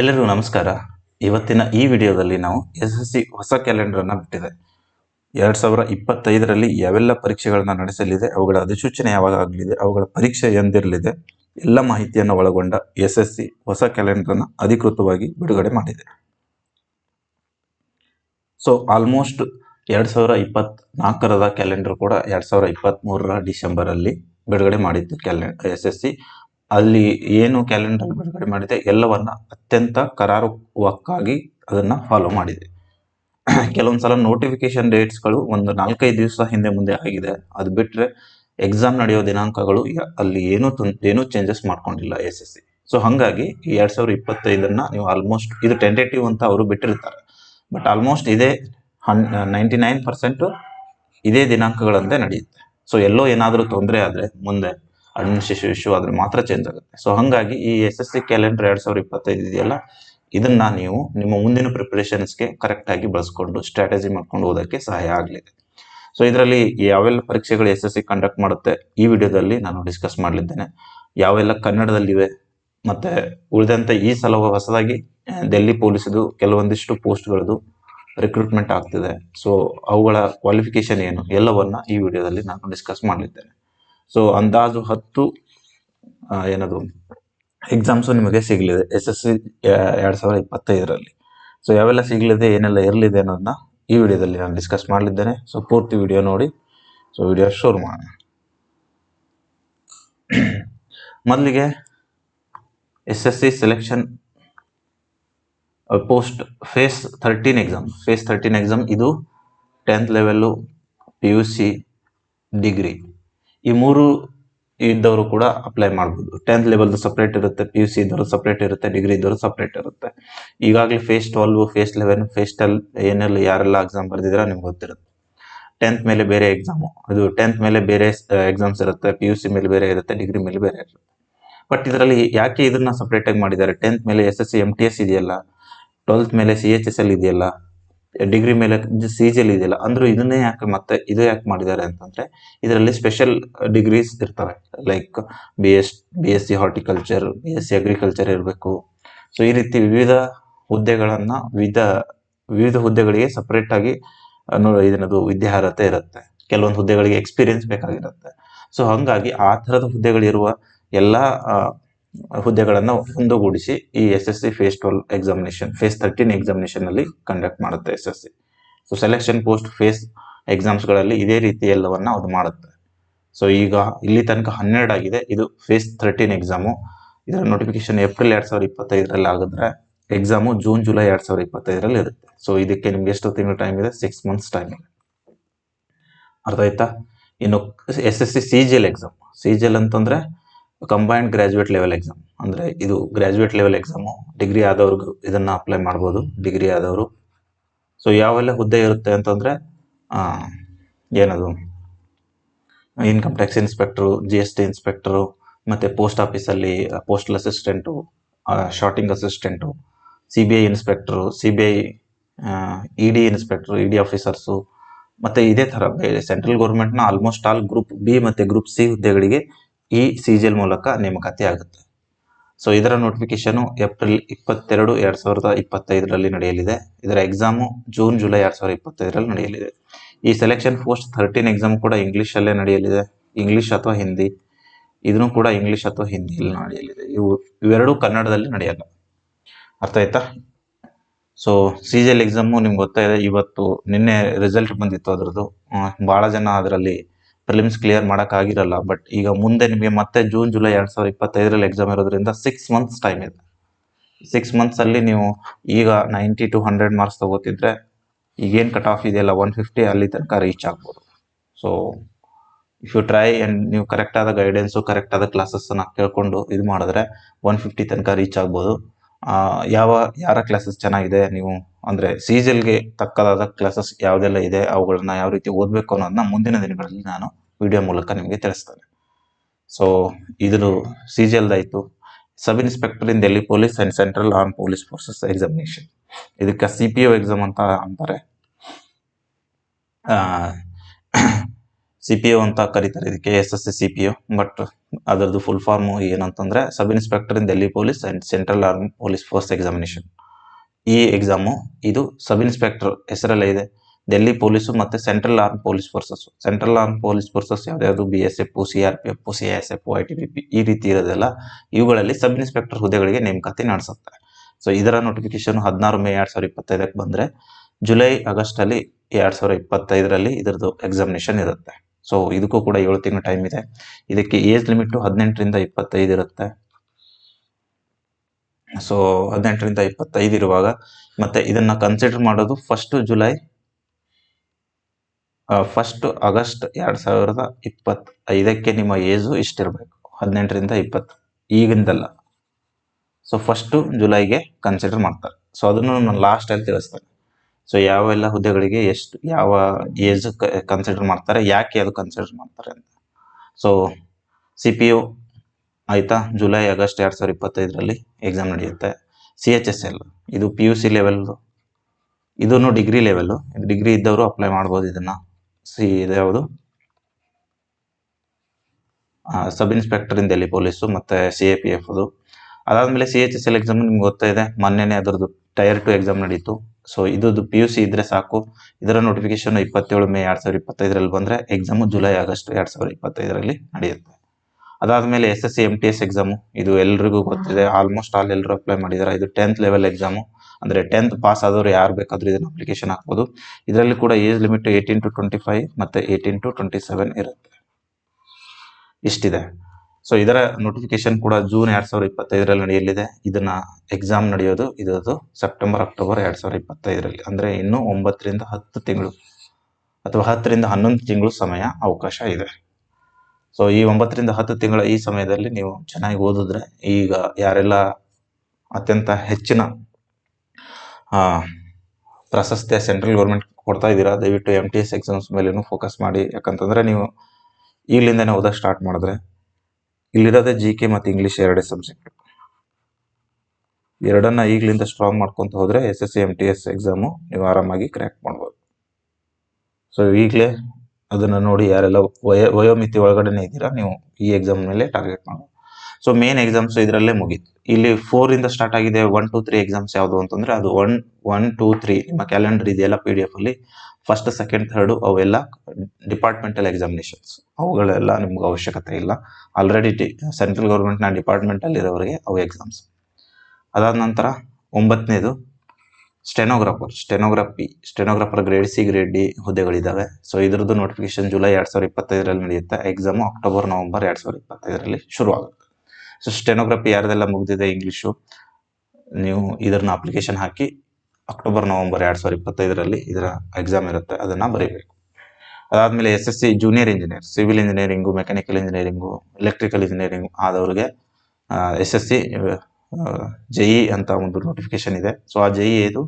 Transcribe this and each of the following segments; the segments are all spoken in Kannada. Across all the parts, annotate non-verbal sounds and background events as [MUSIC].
ಎಲ್ಲರಿಗೂ ನಮಸ್ಕಾರ. ಇವತ್ತಿನ ಈ ವಿಡಿಯೋದಲ್ಲಿ ನಾವು ಎಸ್ ಎಸ್ ಸಿ ಹೊಸ ಕ್ಯಾಲೆಂಡರನ್ನು ಬಿಟ್ಟಿದೆ. ಎರಡು ಸಾವಿರ ಇಪ್ಪತ್ತೈದರಲ್ಲಿ ಯಾವೆಲ್ಲ ಪರೀಕ್ಷೆಗಳನ್ನು ನಡೆಸಲಿದೆ, ಅವುಗಳ ಅಧಿಸೂಚನೆ ಯಾವಾಗ ಆಗಲಿದೆ, ಅವುಗಳ ಪರೀಕ್ಷೆ ಎಂದಿರಲಿದೆ, ಎಲ್ಲ ಮಾಹಿತಿಯನ್ನು ಒಳಗೊಂಡ ಎಸ್ ಎಸ್ ಸಿ ಹೊಸ ಕ್ಯಾಲೆಂಡರನ್ನು ಅಧಿಕೃತವಾಗಿ ಬಿಡುಗಡೆ ಮಾಡಿದೆ. ಸೊ ಆಲ್ಮೋಸ್ಟ್ ಎರಡು ಸಾವಿರ ಇಪ್ಪತ್ತ್ನಾಲ್ಕರದ ಕ್ಯಾಲೆಂಡರ್ ಕೂಡ ಎರಡು ಸಾವಿರ ಇಪ್ಪತ್ತ್ಮೂರರ ಡಿಸೆಂಬರಲ್ಲಿ ಬಿಡುಗಡೆ ಮಾಡಿತ್ತು ಕ್ಯಾಲೆಂಡರ್ ಎಸ್ ಎಸ್ ಸಿ ಅಲ್ಲಿ ಏನು ಕ್ಯಾಲೆಂಡರ್ ಬಿಡುಗಡೆ ಮಾಡಿದೆ ಎಲ್ಲವನ್ನ ಅತ್ಯಂತ ಕರಾರುವಕ್ಕಾಗಿ ಅದನ್ನು ಫಾಲೋ ಮಾಡಿದೆ. ಕೆಲವೊಂದು ಸಲ ನೋಟಿಫಿಕೇಶನ್ ಡೇಟ್ಸ್ಗಳು ಒಂದು ನಾಲ್ಕೈದು ದಿವಸ ಹಿಂದೆ ಮುಂದೆ ಆಗಿದೆ. ಅದು ಬಿಟ್ಟರೆ ಎಕ್ಸಾಮ್ ನಡೆಯೋ ದಿನಾಂಕಗಳು ಅಲ್ಲಿ ಏನೂ ಏನೂ ಚೇಂಜಸ್ ಮಾಡ್ಕೊಂಡಿಲ್ಲ ಎಸ್ ಎಸ್ ಸಿ. ಸೊ ಹಾಗಾಗಿ ಎರಡು ಸಾವಿರದ ಇಪ್ಪತ್ತೈದನ್ನು ನೀವು ಆಲ್ಮೋಸ್ಟ್ ಇದು ಟೆಂಟೇಟಿವ್ ಅಂತ ಅವರು ಬಿಟ್ಟಿರ್ತಾರೆ. ಬಟ್ ಆಲ್ಮೋಸ್ಟ್ ಇದೇ ಹನ್ ನೈಂಟಿ ನೈನ್ ಪರ್ಸೆಂಟು ಇದೇ ದಿನಾಂಕಗಳಂತೆ ನಡೆಯುತ್ತೆ. ಸೊ ಎಲ್ಲೋ ಏನಾದರೂ ತೊಂದರೆ ಆದರೆ ಮುಂದೆ ಅಡ್ಮಿನಿಸ್ಟ್ರೇಷನ್ ಇಶ್ಯೂ ಆದರೆ ಮಾತ್ರ ಚೇಂಜ್ ಆಗುತ್ತೆ. ಸೊ ಹಾಗಾಗಿ ಈ ಎಸ್ ಎಸ್ ಸಿ ಕ್ಯಾಲೆಂಡರ್ ಎರಡು ಸಾವಿರದ ಇಪ್ಪತ್ತೈದು ಇದೆಯಲ್ಲ, ಇದನ್ನ ನೀವು ನಿಮ್ಮ ಮುಂದಿನ ಪ್ರಿಪರೇಷನ್ಸ್ಗೆ ಕರೆಕ್ಟಾಗಿ ಬಳಸ್ಕೊಂಡು ಸ್ಟ್ರಾಟಜಿ ಮಾಡ್ಕೊಂಡು ಓದೋಕ್ಕೆ ಸಹಾಯ ಆಗಲಿದೆ. ಸೊ ಇದರಲ್ಲಿ ಯಾವೆಲ್ಲ ಪರೀಕ್ಷೆಗಳು ಎಸ್ ಎಸ್ ಸಿ ಕಂಡಕ್ಟ್ ಮಾಡುತ್ತೆ, ಈ ವಿಡಿಯೋದಲ್ಲಿ ನಾನು ಡಿಸ್ಕಸ್ ಮಾಡಲಿದ್ದೇನೆ. ಯಾವೆಲ್ಲ ಕನ್ನಡದಲ್ಲಿವೆ, ಮತ್ತು ಉಳಿದಂತೆ ಈ ಸಲ ಹೊಸದಾಗಿ ಡೆಲ್ಲಿ ಪೊಲೀಸದು ಕೆಲವೊಂದಿಷ್ಟು ಪೋಸ್ಟ್ಗಳದು ರಿಕ್ರೂಟ್ಮೆಂಟ್ ಆಗ್ತಿದೆ. ಸೊ ಅವುಗಳ ಕ್ವಾಲಿಫಿಕೇಶನ್ ಏನು, ಎಲ್ಲವನ್ನ ಈ ವಿಡಿಯೋದಲ್ಲಿ ನಾನು ಡಿಸ್ಕಸ್ ಮಾಡಲಿದ್ದೇನೆ. ಸೊ ಅಂದಾಜು ಹತ್ತು ಏನದು ಎಕ್ಸಾಮ್ಸು ನಿಮಗೆ ಸಿಗಲಿದೆ. ಎಸ್ ಎಸ್ ಸಿ ಎರಡು ಸಾವಿರದ ಇಪ್ಪತ್ತೈದರಲ್ಲಿ. ಸೊ ಯಾವೆಲ್ಲ ಸಿಗಲಿದೆ, ಏನೆಲ್ಲ ಇರಲಿದೆ ಅನ್ನೋದನ್ನ ಈ ವಿಡಿಯೋದಲ್ಲಿ ನಾನು ಡಿಸ್ಕಸ್ ಮಾಡಲಿದ್ದೇನೆ. ಸೊ ಪೂರ್ತಿ ವಿಡಿಯೋ ನೋಡಿ. ಸೊ ವಿಡಿಯೋ ಶುರು ಮಾಡೋಣ. ಮೊದಲಿಗೆ S S C selection post phase thirteen exam phase thirteen exam ಇದು tenth level P U C degree ಈ ಮೂರು ಇದ್ದವರು ಕೂಡ ಅಪ್ಲೈ ಮಾಡ್ಬೋದು. ಟೆಂತ್ ಲೆವೆಲ್ದು ಸಪ್ರೇಟ್ ಇರುತ್ತೆ ಪಿ ಯು ಸಿ ಇದ್ದವರು ಸಪ್ರೇಟ್ ಇರುತ್ತೆ ಡಿಗ್ರಿ ಇದ್ದವರು ಸಪ್ರೇಟ್ ಇರುತ್ತೆ. ಈಗಾಗಲೇ phase twelve phase eleven phase ten ಏನೆಲ್ಲ ಯಾರೆಲ್ಲ ಎಕ್ಸಾಮ್ ಬರೆದಿದ್ರೆ ನಿಮ್ಗೆ ಗೊತ್ತಿರುತ್ತೆ. ಟೆಂತ್ ಮೇಲೆ ಬೇರೆ ಎಕ್ಸಾಮು ಅದು ಟೆಂತ್ ಮೇಲೆ ಬೇರೆ ಎಕ್ಸಾಮ್ಸ್ ಇರುತ್ತೆ ಪಿ ಯು ಸಿ ಮೇಲೆ ಬೇರೆ ಇರುತ್ತೆ ಡಿಗ್ರಿ ಮೇಲೆ ಬೇರೆ ಇರುತ್ತೆ. ಬಟ್ ಇದರಲ್ಲಿ ಯಾಕೆ ಇದನ್ನ ಸಪ್ರೇಟಾಗಿ ಮಾಡಿದ್ದಾರೆ? ಟೆಂತ್ ಮೇಲೆ S S C M T S ಇದೆಯಲ್ಲ? ಟ್ವೆಲ್ತ್ ಮೇಲೆ ಸಿ ಎಚ್ ಎಸ್ ಎಲ್ ಇದೆಯಲ್ಲ? ಡಿಗ್ರಿ ಮೇಲೆ ಸಿ ಇದೆಯಲ್ಲ, ಅಂದ್ರೆ ಇದನ್ನೇ ಯಾಕೆ ಮತ್ತೆ ಇದು ಯಾಕೆ ಮಾಡಿದ್ದಾರೆ ಅಂತಂದ್ರೆ, ಇದರಲ್ಲಿ ಸ್ಪೆಷಲ್ ಡಿಗ್ರೀಸ್ ಇರ್ತವೆ. Like B S B S C horticulture B S C agriculture ಇರಬೇಕು. ಸೊ ಈ ರೀತಿ ವಿವಿಧ ಹುದ್ದೆಗಳನ್ನ, ವಿವಿಧ ವಿವಿಧ ಹುದ್ದೆಗಳಿಗೆ ಸಪ್ರೇಟ್ ಆಗಿ ಇದನ್ನದು ವಿದ್ಯಾರ್ಹತೆ ಇರುತ್ತೆ. ಕೆಲವೊಂದು ಹುದ್ದೆಗಳಿಗೆ ಎಕ್ಸ್ಪೀರಿಯನ್ಸ್ ಬೇಕಾಗಿರುತ್ತೆ. ಸೊ ಹಾಗಾಗಿ ಆ ಥರದ ಹುದ್ದೆಗಳಿರುವ ಎಲ್ಲ ಹುದ್ದೆಗಳನ್ನು ಒಂದುಗೂಡಿಸಿ ಈ S S C phase twelve examination phase thirteen examination ಅಲ್ಲಿ ಕಂಡಕ್ಟ್ ಮಾಡುತ್ತೆ S S C. So selection post phase ಎಕ್ಸಾಮ್ಸ್ಗಳಲ್ಲಿ ಇದೇ ರೀತಿ ಎಲ್ಲವನ್ನ ಅದು ಮಾಡುತ್ತೆ. ಸೊ ಈಗ ಇಲ್ಲಿ ತನಕ ಹನ್ನೆರಡು ಆಗಿದೆ. ಇದು ಫೇಸ್ ಥರ್ಟೀನ್ ಎಕ್ಸಾಮು ಇದರ ನೋಟಿಫಿಕೇಶನ್ ಏಪ್ರಿಲ್ ಎರಡು ಸಾವಿರದ ಇಪ್ಪತ್ತೈದರಲ್ಲಿ ಆಗಿದ್ರೆ ಎಕ್ಸಾಮು ಜೂನ್ ಜುಲೈ ಎರಡು ಸಾವಿರದ ಇಪ್ಪತ್ತೈದರಲ್ಲಿ ಇರುತ್ತೆ. ಸೊ ಇದಕ್ಕೆ ನಿಮ್ಗೆ ಎಷ್ಟು ತಿಂಗಳು ಟೈಮ್ ಇದೆ. ಸಿಕ್ಸ್ ಮಂತ್ಸ್ ಟೈಮ್ ಇದೆ. ಅರ್ಥ ಆಯ್ತಾ? ಇನ್ನು S S C C G L exam C G L ಅಂತಂದ್ರೆ ಕಂಬೈನ್ಡ್ ಗ್ರಾಜುಯೇಟ್ ಲೆವೆಲ್ ಎಕ್ಸಾಮ್ ಅಂದ್ರೆ ಇದು ಗ್ರಾಜುಯೇಟ್ ಲೆವೆಲ್ ಎಕ್ಸಾಮು ಡಿಗ್ರಿ ಆದವ್ರಿಗೂ ಇದನ್ನ ಅಪ್ಲೈ ಮಾಡ್ಬೋದು ಡಿಗ್ರಿ ಆದವರು. ಸೊ ಯಾವೆಲ್ಲ ಹುದ್ದೆ ಇರುತ್ತೆ ಅಂತಂದ್ರೆ ಏನದು? Income tax inspector G S T inspector ಮತ್ತು ಪೋಸ್ಟ್ ಆಫೀಸಲ್ಲಿ postal assistant sorting assistant C B I inspector C B I E D inspector E D officers ಮತ್ತು ಇದೇ ಥರ ಸೆಂಟ್ರಲ್ ಗೌರ್ಮೆಂಟ್ನ ಆಲ್ಮೋಸ್ಟ್ ಆಲ್ ಗ್ರೂಪ್ ಬಿ ಮತ್ತು ಗ್ರೂಪ್ ಸಿ ಹುದ್ದೆಗಳಿಗೆ ಈ ಸಿ ಜಿ ಎಲ್ ಮೂಲಕ ನೇಮಕಾತಿ ಆಗುತ್ತೆ. ಸೊ ಇದರ ನೋಟಿಫಿಕೇಶನು ಏಪ್ರಿಲ್ ಇಪ್ಪತ್ತೆರಡು ಎರಡು ಸಾವಿರದ ಇಪ್ಪತ್ತೈದರಲ್ಲಿ ನಡೆಯಲಿದೆ. ಇದರ ಎಕ್ಸಾಮು ಜೂನ್ ಜುಲೈ ಎರಡು ಸಾವಿರದ ಇಪ್ಪತ್ತೈದರಲ್ಲಿ ನಡೆಯಲಿದೆ. ಈ ಸೆಲೆಕ್ಷನ್ ಪೋಸ್ಟ್ ಥರ್ಟೀನ್ ಎಕ್ಸಾಮ್ ಕೂಡ ಇಂಗ್ಲೀಷಲ್ಲೇ ನಡೆಯಲಿದೆ. ಇಂಗ್ಲೀಷ್ ಅಥವಾ ಹಿಂದಿ ಇದನ್ನು ಕೂಡ ಇಂಗ್ಲೀಷ್ ಅಥವಾ ಹಿಂದಿಯಲ್ಲಿ ನಡೆಯಲಿದೆ. ಇವು ಇವೆರಡೂ ಕನ್ನಡದಲ್ಲಿ ನಡೆಯಲ್ಲ. ಅರ್ಥ ಆಯ್ತಾ? So C G L exam ನಿಮ್ಗೆ ಗೊತ್ತಾಯಿದೆ ಇವತ್ತು ನಿನ್ನೆ ರಿಸಲ್ಟ್ ಬಂದಿತ್ತು ಅದರದ್ದು. ಭಾಳ ಜನ ಅದರಲ್ಲಿ ಪ್ರಿಲಿಮ್ಸ್ ಕ್ಲಿಯರ್ ಮಾಡೋಕ್ಕಾಗಿರಲ್ಲ. ಬಟ್ ಈಗ ಮುಂದೆ ನಿಮಗೆ ಮತ್ತೆ ಜೂನ್ ಜುಲೈ ಎರಡು ಸಾವಿರದ ಇಪ್ಪತ್ತೈದರಲ್ಲಿ ಎಕ್ಸಾಮ್ ಇರೋದ್ರಿಂದ ಸಿಕ್ಸ್ ಮಂತ್ಸ್ ಟೈಮ್ ಇದೆ. ಸಿಕ್ಸ್ ಮಂತ್ಸಲ್ಲಿ ನೀವು ಈಗ ನೈಂಟಿ ಟು ಹಂಡ್ರೆಡ್ ಮಾರ್ಕ್ಸ್ ತಗೋತಿದ್ರೆ ಈಗೇನು ಕಟ್ ಆಫ್ ಇದೆಯಲ್ಲ ಒನ್ ಫಿಫ್ಟಿ ಅಲ್ಲಿ ತನಕ ರೀಚ್ ಆಗ್ಬೋದು. So if you try and ನೀವು ಕರೆಕ್ಟಾದ ಗೈಡೆನ್ಸು ಕರೆಕ್ಟಾದ ಕ್ಲಾಸಸ್ಸನ್ನು ಕೇಳ್ಕೊಂಡು ಇದು ಮಾಡಿದ್ರೆ ಒನ್ ಫಿಫ್ಟಿ ತನಕ ರೀಚ್ ಆಗ್ಬೋದು. ಯಾವ, ಯಾರ ಕ್ಲಾಸಸ್ ಚೆನ್ನಾಗಿದೆ? ನೀವು ಅಂದರೆ ಸೀಸಲ್ಗೆ ತಕ್ಕದಾದ ಕ್ಲಾಸಸ್ ಯಾವುದೆಲ್ಲ ಇದೆ? ಅವುಗಳನ್ನ ಯಾವ ರೀತಿ ಓದಬೇಕು ಅನ್ನೋದನ್ನ ಮುಂದಿನ ದಿನಗಳಲ್ಲಿ ನಾನು ವಿಡಿಯೋ ಮೂಲಕ ನಿಮಗೆ ತಿಳಿಸ್ತಾನೆ. ಸೊ ಇದು C G ಎಲ್ದಾಯಿತು sub inspector in Delhi police and central arm police forces examination ಇದಕ್ಕೆ ಸಿ ಪಿ ಒ ಎಕ್ಸಾಮ್ ಅಂತ ಅಂತಾರೆ. ಸಿ ಪಿ ಒ ಅಂತ ಕರೀತಾರೆ ಇದಕ್ಕೆ S S C C P O but ಅದರದ್ದು ಫುಲ್ ಫಾರ್ಮು ಏನಂತಂದರೆ sub inspector in Delhi police and central arm police force examination ಈ ಎಕ್ಸಾಮು ಇದು ಸಬ್ ಇನ್ಸ್ಪೆಕ್ಟರ್ ಹೆಸರಲ್ಲೇ ಇದೆ. ಡೆಲ್ಲಿ ಪೊಲೀಸು ಮತ್ತು central arm police forces central arm police forces ಯಾವ್ದಾವುದು B S F C R P F C S F I T B P ಈ ರೀತಿ ಇರೋದೆಲ್ಲ ಇವುಗಳಲ್ಲಿ ಸಬ್ ಇನ್ಸ್ಪೆಕ್ಟರ್ ಹುದ್ದೆಗಳಿಗೆ ನೇಮಕಾತಿ ನಡೆಸುತ್ತೆ ಸೊ ಇದರ ನೋಟಿಫಿಕೇಶನ್ ಹದಿನಾರು ಮೇ ಎರಡು ಸಾವಿರದ ಇಪ್ಪತ್ತೈದಕ್ಕೆ ಬಂದರೆ ಜುಲೈ ಆಗಸ್ಟಲ್ಲಿ ಎರಡು ಸಾವಿರದ ಇಪ್ಪತ್ತೈದರಲ್ಲಿ ಇದರದ್ದು ಎಕ್ಸಾಮಿನೇಷನ್ ಇರುತ್ತೆ. ಸೊ ಇದಕ್ಕೂ ಕೂಡ ಏಳು ತಿಂಗಳು ಟೈಮ್ ಇದೆ. ಇದಕ್ಕೆ ಏಜ್ ಲಿಮಿಟು ಹದಿನೆಂಟರಿಂದ ಇಪ್ಪತ್ತೈದು ಇರುತ್ತೆ. ಸೊ ಹದಿನೆಂಟರಿಂದ ಇಪ್ಪತ್ತೈದು ಇರುವಾಗ ಮತ್ತೆ ಇದನ್ನ ಕನ್ಸಿಡರ್ ಮಾಡೋದು ಫಸ್ಟ್ ಜುಲೈ ಫಸ್ಟ್ ಆಗಸ್ಟ್ ಎರಡು ಸಾವಿರದ ಇಪ್ಪತ್ತೈದಕ್ಕೆ ನಿಮ್ಮ ಏಜು ಇಷ್ಟಿರಬೇಕು ಹದಿನೆಂಟರಿಂದ ಇಪ್ಪತ್ತು. ಈಗಿಂದಲ್ಲ. ಸೊ ಫಸ್ಟು ಜುಲೈಗೆ ಕನ್ಸಿಡರ್ ಮಾಡ್ತಾರೆ. ಸೊ ಅದನ್ನು ನಾನು ಲಾಸ್ಟಲ್ಲಿ ತಿಳಿಸ್ತೇನೆ. ಸೊ ಯಾವೆಲ್ಲ ಹುದ್ದೆಗಳಿಗೆ ಎಷ್ಟು, ಯಾವ ಏಜ್ ಕನ್ಸಿಡರ್ ಮಾಡ್ತಾರೆ, ಯಾಕೆ ಅದು ಕನ್ಸಿಡರ್ ಮಾಡ್ತಾರೆ ಅಂತ. ಸೊ ಸಿ ಪಿ ಯು ಆಯಿತಾ? ಜುಲೈ, ಆಗಸ್ಟ್ ಎರಡು ಸಾವಿರದ ಇಪ್ಪತ್ತೈದರಲ್ಲಿ ಎಕ್ಸಾಮ್ ನಡೆಯುತ್ತೆ. ಸಿ ಎಚ್ ಎಸ್ ಎಲ್ ಇದು ಪಿ ಯು ಸಿ ಲೆವೆಲ್ದು ಇದೂ ಡಿಗ್ರಿ ಲೆವೆಲ್ಲು ಡಿಗ್ರಿ ಇದ್ದವರು ಅಪ್ಲೈ ಮಾಡ್ಬೋದು ಇದನ್ನು. ಸಿ ಇದು ಯಾವುದು sub inspector in Delhi police ಮತ್ತು ಸಿ ಎ ಪಿ ಎಫ್ ಅದು. ಅದಾದಮೇಲೆ C H S L exam ನಿಮ್ಗೆ ಗೊತ್ತಾ ಇದೆ. ಮೊನ್ನೆನೇ ಅದರದ್ದು ಟೈರ್ ಟು ಎಕ್ಸಾಮ್ ನಡೀತು. ಸೊ ಇದು ಪಿ ಯು ಸಿ ಇದ್ರೆ ಸಾಕು. ಇದರ ನೋಟಿಫಿಕೇಶನ್ ಇಪ್ಪತ್ತೇಳು ಮೇ ಎರಡು ಸಾವಿರದ ಇಪ್ಪತ್ತೈದರಲ್ಲಿ ಬಂದರೆ ಎಕ್ಸಾಮು ಜುಲೈ, ಆಗಸ್ಟ್ ಎರಡು ಸಾವಿರದ ಇಪ್ಪತ್ತೈದರಲ್ಲಿ ನಡೆಯುತ್ತೆ. ಅದಾದಮೇಲೆ S S C M T S exam ಇದು ಎಲ್ರಿಗೂ ಗೊತ್ತಿದೆ. ಆಲ್ಮೋಸ್ಟ್ ಆಲ್ ಎಲ್ಲರೂ ಅಪ್ಲೈ ಮಾಡಿದ್ದಾರೆ ಇದು ಟೆಂತ್ ಲೆವೆಲ್ ಎಕ್ಸಾಮು ಅಂದರೆ ಟೆಂತ್ ಪಾಸ್ ಆದವರು ಯಾರು ಬೇಕಾದರೂ ಇದನ್ನು ಅಪ್ಲಿಕೇಶನ್ ಹಾಕ್ಬೋದು. ಇದರಲ್ಲಿ ಕೂಡ age limit eighteen to twenty five ಮತ್ತು ಏಯ್ಟೀನ್ ಟು ಟ್ವೆಂಟಿ ಸೆವೆನ್ ಇರುತ್ತೆ. ಇಷ್ಟಿದೆ. ಸೊ ಇದರ ನೋಟಿಫಿಕೇಶನ್ ಕೂಡ ಜೂನ್ ಎರಡು ಸಾವಿರದ ಇಪ್ಪತ್ತೈದರಲ್ಲಿ ನಡೆಯಲಿದೆ. ಇದನ್ನ ಎಕ್ಸಾಮ್ ನಡೆಯೋದು ಇದರದು ಸೆಪ್ಟೆಂಬರ್ ಅಕ್ಟೋಬರ್ ಎರಡು ಸಾವಿರದ ಇಪ್ಪತ್ತೈದರಲ್ಲಿ. ಅಂದರೆ ಇನ್ನೂ ಒಂಬತ್ತರಿಂದ ಹತ್ತು ತಿಂಗಳು ಅಥವಾ ಹತ್ತರಿಂದ ಹನ್ನೊಂದು ತಿಂಗಳು ಸಮಯ ಅವಕಾಶ ಇದೆ. ಸೊ ಈ ಒಂಬತ್ತರಿಂದ ಹತ್ತು ತಿಂಗಳ ಈ ಸಮಯದಲ್ಲಿ ನೀವು ಚೆನ್ನಾಗಿ ಓದಿದ್ರೆ ಈಗ ಯಾರೆಲ್ಲ ಅತ್ಯಂತ ಹೆಚ್ಚಿನ ಪ್ರಶಸ್ತಿಯ ಸೆಂಟ್ರಲ್ ಗೌರ್ಮೆಂಟ್ ಕೊಡ್ತಾ ಇದ್ದೀರಾ? ದಯವಿಟ್ಟು ಎಂ ಟಿ ಎಸ್ ಎಕ್ಸಾಮ್ಸ್ ಮೇಲೇನು ಫೋಕಸ್ ಮಾಡಿ. ಯಾಕಂತಂದರೆ ನೀವು ಈಗಲಿಂದನೇ ಓದೋಕ್ಕೆ ಸ್ಟಾರ್ಟ್ ಮಾಡಿದ್ರೆ ಇಲ್ಲಿರೋದೇ ಜಿ ಕೆ ಮತ್ತು ಇಂಗ್ಲೀಷ್ ಎರಡೇ ಸಬ್ಜೆಕ್ಟ್ ಎರಡನ್ನ ಈಗಲಿಂದ ಸ್ಟ್ರಾಂಗ್ ಮಾಡ್ಕೊತ ಹೋದರೆ S S C M T S exam ನೀವು ಆರಾಮಾಗಿ ಕ್ರ್ಯಾಕ್ ಮಾಡ್ಬೋದು. ಸೊ ಈಗಲೇ ಅದನ್ನು ನೋಡಿ ಯಾರೆಲ್ಲ ವಯೋ, ವಯೋಮಿತಿ ಒಳಗಡೆನೇ ಇದ್ದೀರಾ, ನೀವು ಈ ಎಕ್ಸಾಮ್ ಮೇಲೆ ಟಾರ್ಗೆಟ್ ಮಾಡ್ಬೋದು. ಸೊ ಮೇನ್ ಎಕ್ಸಾಮ್ಸ್ ಇದರಲ್ಲೇ ಮುಗೀತು. ಇಲ್ಲಿ ಫೋರಿಂದ ಸ್ಟಾರ್ಟ್ ಆಗಿದೆ ಒನ್ ಟು ತ್ರೀ ಎಕ್ಸಾಮ್ಸ್ ಯಾವುದು ಅಂತಂದ್ರೆ ಅದು ಒನ್ ಒನ್ ಟೂ ತ್ರೀ ನಿಮ್ಮ ಕ್ಯಾಲೆಂಡರ್ ಇದೆಯಲ್ಲ ಪಿ ಡಿ ಎಫ್ ಅಲ್ಲಿ. ಫಸ್ಟ್ ಸೆಕೆಂಡ್ ಥರ್ಡು ಅವೆಲ್ಲ ಡಿಪಾರ್ಟ್ಮೆಂಟಲ್ ಎಕ್ಸಾಮಿನೇಷನ್ಸ್ ಅವುಗಳೆಲ್ಲ ನಿಮ್ಗೆ ಅವಶ್ಯಕತೆ ಇಲ್ಲ. ಆಲ್ರೆಡಿ ಡಿ ಸೆಂಟ್ರಲ್ ಗೌರ್ಮೆಂಟ್ನ ಡಿಪಾರ್ಟ್ಮೆಂಟಲ್ಲಿರೋರಿಗೆ ಅವು ಎಕ್ಸಾಮ್ಸ್ ಅದಾದ ನಂತರ ಒಂಬತ್ತನೇದು stenographer stenography stenographer grade C grade D ಹುದ್ದೆಗಳಿದ್ದಾವೆ so ಇದ್ರದ್ದು ನೋಟಿಫಿಕೇಶನ್ ಜುಲೈ ಎರಡು ಸಾವಿರದ ಇಪ್ಪತ್ತೈದರಲ್ಲಿ ನಡೆಯುತ್ತೆ. ಎಕ್ಸಾಮು ಅಕ್ಟೋಬರ್ ನವಂಬರ್ ಎರಡು ಸಾವಿರದ ಇಪ್ಪತ್ತೈದರಲ್ಲಿ ಶುರುವಾಗುತ್ತೆ. ಸೊ ಸ್ಟೆನೋಗ್ರಫಿ ಯಾರ್ದೆಲ್ಲ ಮುಗಿದಿದೆ ಇಂಗ್ಲೀಷು ನೀವು ಇದನ್ನ ಅಪ್ಲಿಕೇಶನ್ ಹಾಕಿ ಅಕ್ಟೋಬರ್ ನವಂಬರ್ ಎರಡು ಸಾವಿರದ ಇಪ್ಪತ್ತೈದರಲ್ಲಿ ಇದರ ಎಕ್ಸಾಮ್ ಇರುತ್ತೆ, ಅದನ್ನು ಬರೀಬೇಕು. ಅದಾದಮೇಲೆ S S C junior engineer civil engineering mechanical engineering electrical engineering ಆದವ್ರಿಗೆ S S C J E ಅಂತ ಒಂದು ನೋಟಿಫಿಕೇಶನ್ ಇದೆ. ಸೊ ಆ ಜೆಇ ಇದು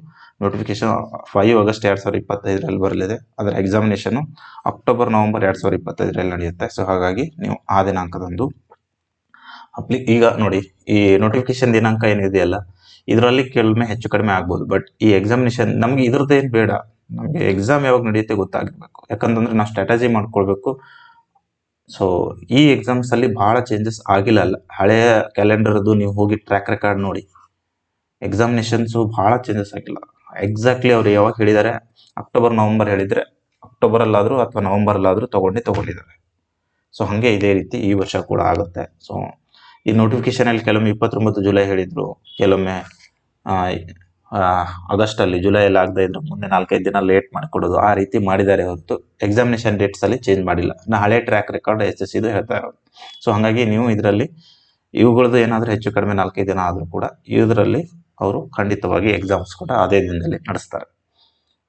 ನೋಟಿಫಿಕೇಶನ್ ಫೈವ್ ಆಗಸ್ಟ್ ಎರಡು ಸಾವಿರದ ಇಪ್ಪತ್ತೈದರಲ್ಲಿ ಬರಲಿದೆ. ಅದರ ಎಕ್ಸಾಮಿನೇಷನು ಅಕ್ಟೋಬರ್ ನವಂಬರ್ ಎರಡು ಸಾವಿರದ ಇಪ್ಪತ್ತೈದರಲ್ಲಿ ನಡೆಯುತ್ತೆ. ಸೊ ಹಾಗಾಗಿ ನೀವು ಆ ದಿನಾಂಕದಂದು ಅಪ್ಲಿ ಈಗ ನೋಡಿ, ಈ ನೋಟಿಫಿಕೇಶನ್ ದಿನಾಂಕ ಏನಿದೆಯಲ್ಲ, ಇದರಲ್ಲಿ ಕೆಲವೊಮ್ಮೆ ಹೆಚ್ಚು ಕಡಿಮೆ ಆಗ್ಬೋದು. ಬಟ್ ಈ ಎಕ್ಸಾಮಿನೇಷನ್ ನಮಗೆ ಇದ್ರದ್ದೇನು ಬೇಡ. ನಮಗೆ ಎಕ್ಸಾಮ್ ಯಾವಾಗ ನಡೆಯುತ್ತೆ ಗೊತ್ತಾಗಿರ್ಬೇಕು. ಯಾಕಂತಂದ್ರೆ ನಾವು ಸ್ಟ್ರಾಟಜಿ ಮಾಡ್ಕೊಳ್ಬೇಕು. ಸೊ ಈ ಎಕ್ಸಾಮ್ಸ್ ಅಲ್ಲಿ ಬಹಳ ಚೇಂಜಸ್ ಆಗಿಲ್ಲ ಅಲ್ಲ. ಹಳೆಯ ಕ್ಯಾಲೆಂಡರ್ದು ನೀವು ಹೋಗಿ ಟ್ರ್ಯಾಕ್ ರೆಕಾರ್ಡ್ ನೋಡಿ. ಎಕ್ಸಾಮಿನೇಷನ್ಸು ಬಹಳ ಚೇಂಜಸ್ ಆಗಿಲ್ಲ. ಎಕ್ಸಾಕ್ಟ್ಲಿ ಅವ್ರು ಯಾವಾಗ ಹೇಳಿದ್ದಾರೆ ಅಕ್ಟೋಬರ್ ನವಂಬರ್ ಹೇಳಿದ್ರೆ ಅಕ್ಟೋಬರಲ್ಲಾದರೂ ಅಥವಾ ನವಂಬರಲ್ಲಾದರೂ ತಗೊಂಡೇ ತಗೊಂಡಿದ್ದಾರೆ. ಸೊ ಹಾಗೆ ಇದೇ ರೀತಿ ಈ ವರ್ಷ ಕೂಡ ಆಗುತ್ತೆ. ಸೊ ಈ ನೋಟಿಫಿಕೇಶನ್ ಅಲ್ಲಿ ಕೆಲವೊಮ್ಮೆ ಇಪ್ಪತ್ತೊಂಬತ್ತು ಜುಲೈ ಹೇಳಿದ್ರು, ಕೆಲವೊಮ್ಮೆ ಆಗಸ್ಟ್ ಅಲ್ಲಿ ಜುಲೈ ಅಲ್ಲಿ ಆಗದೆ ಇದ್ರೆ ಮುಂದೆ ನಾಲ್ಕೈದು ದಿನ ಲೇಟ್ ಮಾಡಿಕೊಡೋದು. ಆ ರೀತಿ ಮಾಡಿದ್ದಾರೆ ಹೊತ್ತು ಎಕ್ಸಾಮಿನೇಷನ್ ಡೇಟ್ಸಲ್ಲಿ ಚೇಂಜ್ ಮಾಡಿಲ್ಲ. ನಾ ಹಳೆ ಟ್ರ್ಯಾಕ್ ರೆಕಾರ್ಡ್ ಎಸ್ ಎಸ್ ಇದು ಹೇಳ್ತಾ ಇರೋದು. ಸೊ ಹಾಗಾಗಿ ನೀವು ಇದರಲ್ಲಿ ಇವುಗಳದ್ದು ಏನಾದರೂ ಹೆಚ್ಚು ಕಡಿಮೆ ನಾಲ್ಕೈದು ದಿನ ಆದರೂ ಕೂಡ ಇದರಲ್ಲಿ ಅವರು ಖಂಡಿತವಾಗಿ ಎಕ್ಸಾಮ್ಸ್ ಕೂಡ ಅದೇ ದಿನದಲ್ಲಿ ನಡೆಸ್ತಾರೆ.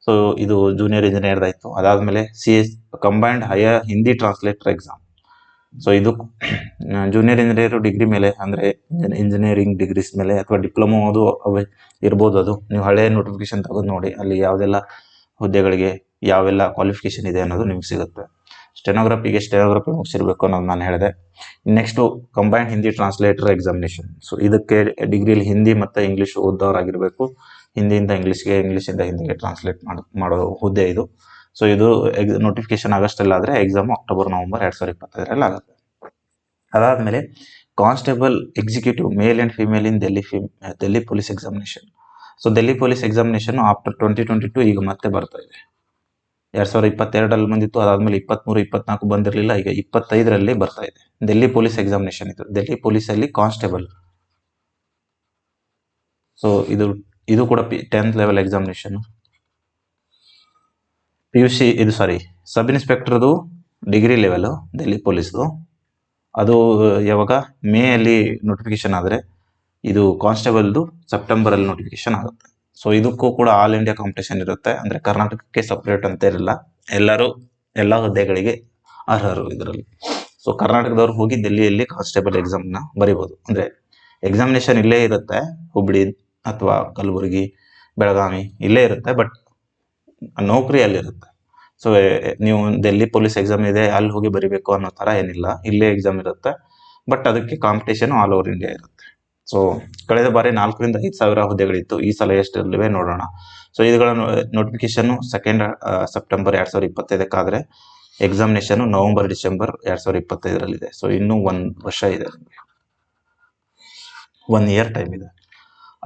ಸೊ ಇದು ಜೂನಿಯರ್ ಇಂಜಿನಿಯರ್ದಾಯಿತು ಅದಾದಮೇಲೆ C S combined higher Hindi translator exam so ಇದು ಜೂನಿಯರ್ ಇಂಜಿನಿಯರ್ ಡಿಗ್ರಿ ಮೇಲೆ, ಅಂದರೆ ಇಂಜಿನಿಯರಿಂಗ್ ಡಿಗ್ರೀಸ್ ಮೇಲೆ ಅಥವಾ ಡಿಪ್ಲೊಮೊ ಅದು ಇರ್ಬೋದು ಅದು. ನೀವು ಹಳೆ ನೋಟಿಫಿಕೇಶನ್ ತೆಗೆದು ನೋಡಿ, ಅಲ್ಲಿ ಯಾವುದೆಲ್ಲ ಹುದ್ದೆಗಳಿಗೆ ಯಾವೆಲ್ಲ ಕ್ವಾಲಿಫಿಕೇಶನ್ ಇದೆ ಅನ್ನೋದು ನಿಮ್ಗೆ ಸಿಗುತ್ತೆ. ಸ್ಟೆನೋಗ್ರಫಿಗೆ ಸ್ಟೆನೋಗ್ರಫಿ ಮುಗಿಸಿರ್ಬೇಕು ಅನ್ನೋದು ನಾನು ಹೇಳಿದೆ. Next combined Hindi translator examination so ಇದಕ್ಕೆ ಡಿಗ್ರಿಲಿ ಹಿಂದಿ ಮತ್ತು ಇಂಗ್ಲೀಷ್ ಓದೋರಾಗಿರಬೇಕು ಹಿಂದಿಯಿಂದ ಇಂಗ್ಲೀಷ್ಗೆ ಇಂಗ್ಲೀಷಿಂದ ಹಿಂದಿಗೆ ಟ್ರಾನ್ಸ್ಲೇಟ್ ಮಾಡಿ ಹುದ್ದೆ ಇದು. ಸೊ ಇದು ಎಕ್ಸ್ ನೋಟಿಫಿಕೇಶನ್ ಆಗಸ್ಟಲ್ಲಿ ಆದರೆ ಎಕ್ಸಾಮ್ ಅಕ್ಟೋಬರ್ ನವಂಬರ್ ಎರಡು ಸಾವಿರದ ಇಪ್ಪತ್ತೈದರಲ್ಲಿ ಆಗುತ್ತೆ ಅದಾದಮೇಲೆ constable executive male and female in Delhi ಫಿಮ್ Delhi police examination. So Delhi police examination after twenty twenty two ಈಗ ಮತ್ತೆ ಬರ್ತಾ ಇದೆ. ಎರಡು ಸಾವಿರದ ಇಪ್ಪತ್ತೆರಡರಲ್ಲಿ ಬಂದಿತ್ತು, ಅದಾದಮೇಲೆ ಇಪ್ಪತ್ತ್ಮೂರು ಇಪ್ಪತ್ನಾಲ್ಕು ಬಂದಿರಲಿಲ್ಲ, ಈಗ ಇಪ್ಪತ್ತೈದರಲ್ಲಿ ಬರ್ತಾ ಇದೆ. ಡೆಲ್ಲಿ ಪೊಲೀಸ್ ಎಕ್ಸಾಮಿನೇಷನ್ ಇದು. ಡೆಲ್ಲಿ ಪೊಲೀಸಲ್ಲಿ ಕಾನ್ಸ್ಟೇಬಲ್. ಸೊ ಇದು ಇದು ಕೂಡ P tenth level examination P U C, ಇದು ಸಾರಿ ಸಬ್ ಇನ್ಸ್ಪೆಕ್ಟರ್ದು ಡಿಗ್ರಿ ಲೆವೆಲು ಡೆಲ್ಲಿ ಪೊಲೀಸ್ದು. ಅದು ಯಾವಾಗ? ಮೇ ಅಲ್ಲಿ ನೋಟಿಫಿಕೇಶನ್ ಆದರೆ ಇದು ಕಾನ್ಸ್ಟೇಬಲ್ದು ಸೆಪ್ಟೆಂಬರಲ್ಲಿ ನೋಟಿಫಿಕೇಶನ್ ಆಗುತ್ತೆ. ಸೊ ಇದಕ್ಕೂ ಕೂಡ ಆಲ್ ಇಂಡಿಯಾ ಕಾಂಪಿಟೇಷನ್ ಇರುತ್ತೆ. ಅಂದರೆ ಕರ್ನಾಟಕಕ್ಕೆ ಸಪ್ರೇಟ್ ಅಂತ ಇರಲ್ಲ. ಎಲ್ಲರೂ, ಎಲ್ಲ ಹುದ್ದೆಗಳಿಗೆ ಅರ್ಹರು ಇದರಲ್ಲಿ. ಸೊ ಕರ್ನಾಟಕದವ್ರು ಹೋಗಿ ದಿಲ್ಲಿಯಲ್ಲಿ ಕಾನ್ಸ್ಟೇಬಲ್ ಎಕ್ಸಾಮ್ನ ಬರಿಬೋದು. ಅಂದರೆ ಎಕ್ಸಾಮಿನೇಷನ್ ಇಲ್ಲೇ ಇರುತ್ತೆ. ಹುಬ್ಳಿ ಅಥವಾ ಕಲಬುರಗಿ, ಬೆಳಗಾವಿ ಇಲ್ಲೇ ಇರುತ್ತೆ. ಬಟ್ ನೌಕರಿ ಅಲ್ಲಿರುತ್ತೆ ಸೊ ನೀವು ಡೆಲ್ಲಿ ಪೊಲೀಸ್ ಎಕ್ಸಾಮ್ ಇದೆ, ಅಲ್ಲಿ ಹೋಗಿ ಬರಿಬೇಕು ಅನ್ನೋ ಥರ ಏನಿಲ್ಲ. ಇಲ್ಲೇ ಎಕ್ಸಾಮ್ ಇರುತ್ತೆ. ಬಟ್ ಅದಕ್ಕೆ ಕಾಂಪಿಟೇಷನ್ ಆಲ್ ಓವರ್ ಇಂಡಿಯಾ ಇರುತ್ತೆ. ಸೊ ಕಳೆದ ಬಾರಿ ನಾಲ್ಕರಿಂದ ಐದು ಸಾವಿರ ಹುದ್ದೆಗಳಿತ್ತು. ಈ ಸಲ ಎಷ್ಟಿರಲಿವೆ ನೋಡೋಣ. ಸೊ ಇದುಗಳ ನೋಟಿಫಿಕೇಶನ್ ಸೆಕೆಂಡ್ ಸೆಪ್ಟೆಂಬರ್ ಎರಡು ಸಾವಿರದ ಇಪ್ಪತ್ತೈದಕ್ಕಾದರೆ ಎಕ್ಸಾಮಿನೇಷನ್ ನವೆಂಬರ್ ಡಿಸೆಂಬರ್ ಎರಡು ಸಾವಿರದ ಇಪ್ಪತ್ತೈದರಲ್ಲಿದೆ. ಸೊ ಇನ್ನೂ ಒಂದು ವರ್ಷ ಇದೆ. ಒನ್ ಇಯರ್ ಟೈಮ್ ಇದೆ.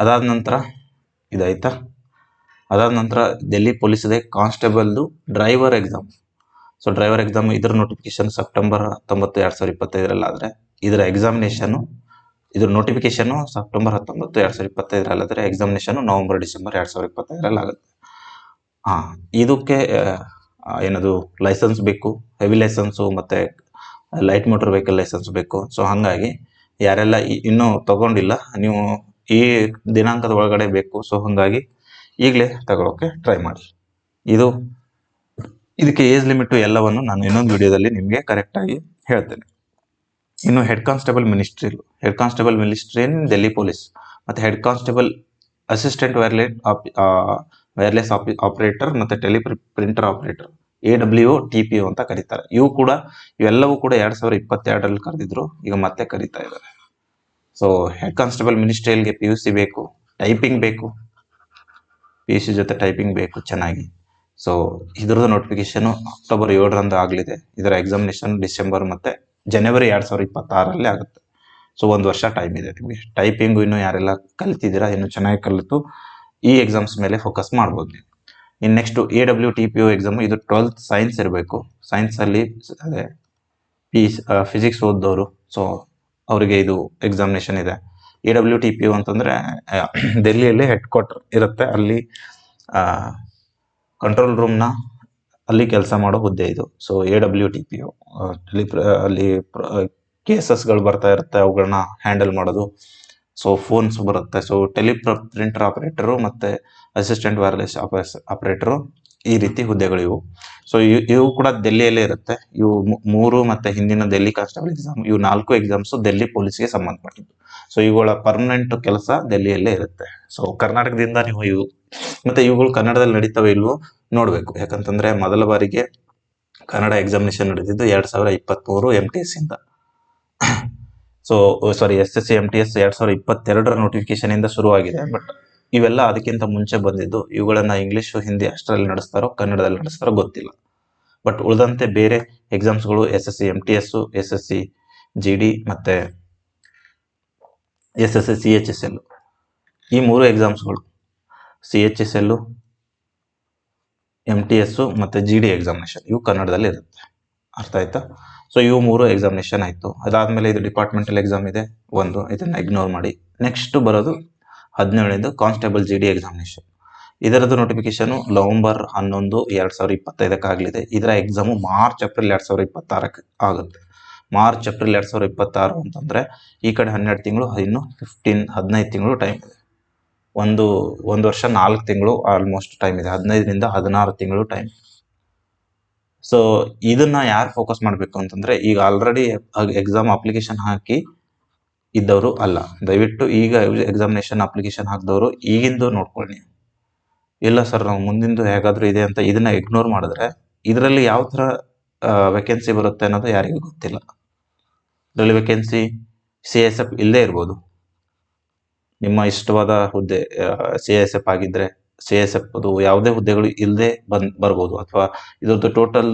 ಅದಾದ ನಂತರ, ಇದಾಯ್ತಾ? ಅದಾದ ನಂತರ ಡೆಲ್ಲಿ ಪೊಲೀಸ್ದೆ ಕಾನ್ಸ್ಟೇಬಲ್ದು driver exam so driver exam ಇದ್ರ ನೋಟಿಫಿಕೇಶನ್ ಸೆಪ್ಟೆಂಬರ್ ಹತ್ತೊಂಬತ್ತು, ಎರಡು ಸಾವಿರದ ಇಪ್ಪತ್ತೈದರಲ್ಲಿ ಆದರೆ ಇದರ ಎಕ್ಸಾಮಿನೇಷನು ಇದ್ರ ನೋಟಿಫಿಕೇಶನು ಸೆಪ್ಟೆಂಬರ್ ಹತ್ತೊಂಬತ್ತು, ಎರಡು ಸಾವಿರದ ಇಪ್ಪತ್ತೈದರಲ್ಲಿ ಆದರೆ ಎಕ್ಸಾಮಿನೇಷನು ನವಂಬರ್ ಡಿಸೆಂಬರ್ ಎರಡು ಸಾವಿರದ ಇಪ್ಪತ್ತೈದರಲ್ಲಿ ಆಗುತ್ತೆ. ಹಾಂ, ಇದಕ್ಕೆ ಏನದು ಲೈಸೆನ್ಸ್ ಬೇಕು ಹೆವಿ ಲೈಸೆನ್ಸು ಮತ್ತು ಲೈಟ್ ಮೋಟರ್ ವೆಹಿಕಲ್ ಲೈಸೆನ್ಸ್ ಬೇಕು. ಸೊ ಹಾಗಾಗಿ ಯಾರೆಲ್ಲ ಇನ್ನೂ ತಗೊಂಡಿಲ್ಲ, ನೀವು ಈ ದಿನಾಂಕದ ಒಳಗಡೆ ಬೇಕು. ಸೊ ಹಾಗಾಗಿ ಈಗಲೇ ತಗೊಳ್ಳೋಕೆ ಟ್ರೈ ಮಾಡಿ. ಇದು, ಇದಕ್ಕೆ ಏಜ್ ಲಿಮಿಟು ಎಲ್ಲವನ್ನು ನಾನು ಇನ್ನೊಂದು ವಿಡಿಯೋದಲ್ಲಿ ನಿಮಗೆ ಕರೆಕ್ಟಾಗಿ ಹೇಳ್ತೇನೆ. ಇನ್ನು head constable ministry head constable ministry in Delhi police ಮತ್ತು ಹೆಡ್ ಕಾನ್ಸ್ಟೇಬಲ್ ಅಸಿಸ್ಟೆಂಟ್ ವೈರ್ಲೆಟ್ ವೈರ್ಲೆಸ್ ಆಪಿ ಆಪರೇಟರ್ ಮತ್ತು teleprinter operator A W T P ಅಂತ ಕರೀತಾರೆ. ಇವು ಕೂಡ, ಇವೆಲ್ಲವೂ ಕೂಡ ಎರಡು ಸಾವಿರ ಇಪ್ಪತ್ತೆರಡರಲ್ಲಿ ಕರೆದಿದ್ರು, ಈಗ ಮತ್ತೆ ಕರೀತಾ ಇದ್ದಾರೆ. ಸೊ ಹೆಡ್ ಕಾನ್ಸ್ಟೇಬಲ್ ಮಿನಿಸ್ಟ್ರಿಯಲ್ಗೆ ಪಿ ಯು ಸಿ ಬೇಕು ಟೈಪಿಂಗ್ ಬೇಕು ಪಿ ಸಿ ಜೊತೆ ಟೈಪಿಂಗ್ ಬೇಕು ಚೆನ್ನಾಗಿ. ಸೊ ಇದ್ರದ್ದು ನೋಟಿಫಿಕೇಶನು ಅಕ್ಟೋಬರ್ ಏಳರಂದು ಆಗಲಿದೆ. ಇದರ ಎಕ್ಸಾಮಿನೇಷನ್ ಡಿಸೆಂಬರ್ ಮತ್ತು ಜನವರಿ ಎರಡು ಸಾವಿರದ ಇಪ್ಪತ್ತಾರರಲ್ಲಿ ಆಗುತ್ತೆ. ಸೊ ಒಂದು ವರ್ಷ ಟೈಮ್ ಇದೆ ನಿಮಗೆ. ಟೈಪಿಂಗು ಇನ್ನೂ ಯಾರೆಲ್ಲ ಕಲಿತಿದ್ದೀರಾ, ಇನ್ನೂ ಚೆನ್ನಾಗಿ ಕಲಿತು, ಈ ಎಕ್ಸಾಮ್ಸ್ ಮೇಲೆ ಫೋಕಸ್ ಮಾಡ್ಬೋದು ನೀವು. ಇನ್ನು next A W T P U exam ಇದು ಟ್ವೆಲ್ತ್ ಸೈನ್ಸ್ ಇರಬೇಕು. ಸೈನ್ಸಲ್ಲಿ ಅದೇ ಪಿ ಫಿಸಿಕ್ಸ್ ಓದಿದವರು. ಸೊ ಅವರಿಗೆ ಇದು ಎಕ್ಸಾಮಿನೇಷನ್ ಇದೆ. A W T P U ಅಂತಂದರೆ ಡೆಲ್ಲಿಯಲ್ಲಿ ಹೆಡ್ ಕ್ವಾರ್ಟರ್ ಇರುತ್ತೆ. ಅಲ್ಲಿ ಕಂಟ್ರೋಲ್ ರೂಮ್ನ ಅಲ್ಲಿ ಕೆಲಸ ಮಾಡೋ ಹುದ್ದೆ ಇದು. So A W T P U ಅಲ್ಲಿ ಅಲ್ಲಿ ಕೇಸಸ್ಗಳು ಬರ್ತಾ ಇರುತ್ತೆ ಅವುಗಳನ್ನ ಹ್ಯಾಂಡಲ್ ಮಾಡೋದು. ಸೊ ಫೋನ್ಸ್ ಬರುತ್ತೆ. ಸೊ ಟೆಲಿ ಪ್ರಿಂಟರ್ ಆಪರೇಟರು ಮತ್ತು ಅಸಿಸ್ಟೆಂಟ್ ವೈರ್ಲೆಸ್ ಆಪರೇಸ್ ಆಪರೇಟರು ಈ ರೀತಿ ಹುದ್ದೆಗಳು ಇವು. ಸೊ ಇವು ಕೂಡ ದೆಲ್ಲಿಯಲ್ಲೇ ಇರುತ್ತೆ. ಇವು ಮೂರು ಮತ್ತು ಹಿಂದಿನ ಡೆಲ್ಲಿ ಕಾನ್ಸ್ಟೇಬಲ್ ಎಕ್ಸಾಮ್ ಇವು ನಾಲ್ಕು ಎಕ್ಸಾಮ್ಸು ಡೆಲ್ಲಿ ಪೊಲೀಸ್ಗೆ ಸಂಬಂಧಪಟ್ಟಿದ್ದು. ಸೊ ಇವುಗಳ ಪರ್ಮನೆಂಟ್ ಕೆಲಸ ದೆಲ್ಲಿಯಲ್ಲೇ ಇರುತ್ತೆ. ಸೊ ಕರ್ನಾಟಕದಿಂದ ನೀವು ಇವು, ಮತ್ತೆ ಇವುಗಳು ಕನ್ನಡದಲ್ಲಿ ನಡೀತವೆ ಇಲ್ವೋ ನೋಡಬೇಕು. ಯಾಕಂತಂದ್ರೆ ಮೊದಲ ಬಾರಿಗೆ ಕನ್ನಡ ಎಕ್ಸಾಮಿನೇಷನ್ ನಡೆದಿದ್ದು ಎರಡು ಸಾವಿರ ಇಪ್ಪತ್ತ್ಮೂರು ಎಂ ಟಿ ಎಸ್ ಇಂದ. So sorry S S C M T S ಎರಡ್ ಸಾವಿರ ಇಪ್ಪತ್ತೆರಡರ ನೋಟಿಫಿಕೇಶನ್ ಇಂದ ಶುರುವಾಗಿದೆ. ಬಟ್ ಇವೆಲ್ಲ ಅದಕ್ಕಿಂತ ಮುಂಚೆ ಬಂದಿದ್ದು, ಇವುಗಳನ್ನು ಇಂಗ್ಲೀಷು ಹಿಂದಿ ಅಷ್ಟರಲ್ಲಿ ನಡೆಸ್ತಾರೋ, ಕನ್ನಡದಲ್ಲಿ ನಡೆಸ್ತಾರೋ ಗೊತ್ತಿಲ್ಲ. ಬಟ್ ಉಳಿದಂತೆ ಬೇರೆ ಎಕ್ಸಾಮ್ಸ್ಗಳು S S C M T S S S C G D ಮತ್ತು S S S C H S L ಈ ಮೂರು ಎಕ್ಸಾಮ್ಸ್ಗಳು C H S L M T S ಮತ್ತು ಜಿ ಡಿ ಎಕ್ಸಾಮಿನೇಷನ್ ಇವು ಕನ್ನಡದಲ್ಲಿ ಇರುತ್ತೆ. ಅರ್ಥ ಆಯ್ತಾ? ಸೊ ಇವು ಮೂರು ಎಕ್ಸಾಮಿನೇಷನ್ ಆಯಿತು. ಅದಾದಮೇಲೆ ಇದು ಡಿಪಾರ್ಟ್ಮೆಂಟಲ್ ಎಕ್ಸಾಮ್ ಇದೆ, ಒಂದು. ಇದನ್ನು ಇಗ್ನೋರ್ ಮಾಡಿ. ನೆಕ್ಸ್ಟ್ ಬರೋದು ಹದಿನೇಳನೇದು ಕಾನ್ಸ್ಟೇಬಲ್ ಜಿ ಡಿ ಎಕ್ಸಾಮಿನೇಷನ್ ಇದರದ್ದು ನೋಟಿಫಿಕೇಶನು ನವಂಬರ್ ಹನ್ನೊಂದು, ಎರಡು ಸಾವಿರದ ಇಪ್ಪತ್ತೈದಕ್ಕಾಗಲಿದೆ ಇದರ ಎಕ್ಸಾಮು ಮಾರ್ಚ್, ಏಪ್ರಿಲ್ ಎರಡು ಸಾವಿರದ ಇಪ್ಪತ್ತಾರಕ್ಕೆ ಆಗುತ್ತೆ. ಮಾರ್ಚ್, ಏಪ್ರಿಲ್ ಎರಡು ಸಾವಿರದ ಇಪ್ಪತ್ತಾರು ಅಂತಂದರೆ ಈ ಕಡೆ ಹನ್ನೆರಡು ತಿಂಗಳು, ಇನ್ನು ಫಿಫ್ಟೀನ್ ಹದಿನೈದು ತಿಂಗಳು ಟೈಮ್ ಇದೆ. ಒಂದು ಒಂದು ವರ್ಷ ನಾಲ್ಕು ತಿಂಗಳು ಆಲ್ಮೋಸ್ಟ್ ಟೈಮ್ ಇದೆ. ಹದಿನೈದರಿಂದ ಹದಿನಾರು ತಿಂಗಳು ಟೈಮ್ ಸೊ ಇದನ್ನ ಯಾರು ಫೋಕಸ್ ಮಾಡಬೇಕು ಅಂತಂದ್ರೆ ಈಗ ಆಲ್ರೆಡಿ ಎಕ್ಸಾಮ್ ಅಪ್ಲಿಕೇಶನ್ ಹಾಕಿ ಇದ್ದವರು ಅಲ್ಲ. ದಯವಿಟ್ಟು ಈಗ ಎಕ್ಸಾಮಿನೇಷನ್ ಅಪ್ಲಿಕೇಶನ್ ಹಾಕಿದವರು ಈಗಿಂದು ನೋಡ್ಕೊಳ್ಳಿ ಇಲ್ಲ ಸರ್ ನಾವು ಮುಂದಿಂದು ಹೇಗಾದರೂ ಇದೆ ಅಂತ ಇದನ್ನ ಇಗ್ನೋರ್ ಮಾಡಿದ್ರೆ, ಇದರಲ್ಲಿ ಯಾವ ಥರ ವೇಕೆನ್ಸಿ ಬರುತ್ತೆ ಅನ್ನೋದು ಯಾರಿಗೂ ಗೊತ್ತಿಲ್ಲ. ಇದರಲ್ಲಿ ವೇಕೆನ್ಸಿ ಸಿ ಎಸ್ ಎಫ್ ಇಲ್ಲದೆ ಇರ್ಬೋದು. ನಿಮ್ಮ ಇಷ್ಟವಾದ ಹುದ್ದೆ ಸಿ ಎಸ್ ಎಫ್ ಆಗಿದ್ದರೆ ಸಿ ಎಸ್ ಎಫ್ ಅದು ಯಾವುದೇ ಹುದ್ದೆಗಳು ಇಲ್ಲದೆ ಬಂದು, ಬರ್ಬೋದು. ಅಥವಾ ಇದ್ರದ್ದು ಟೋಟಲ್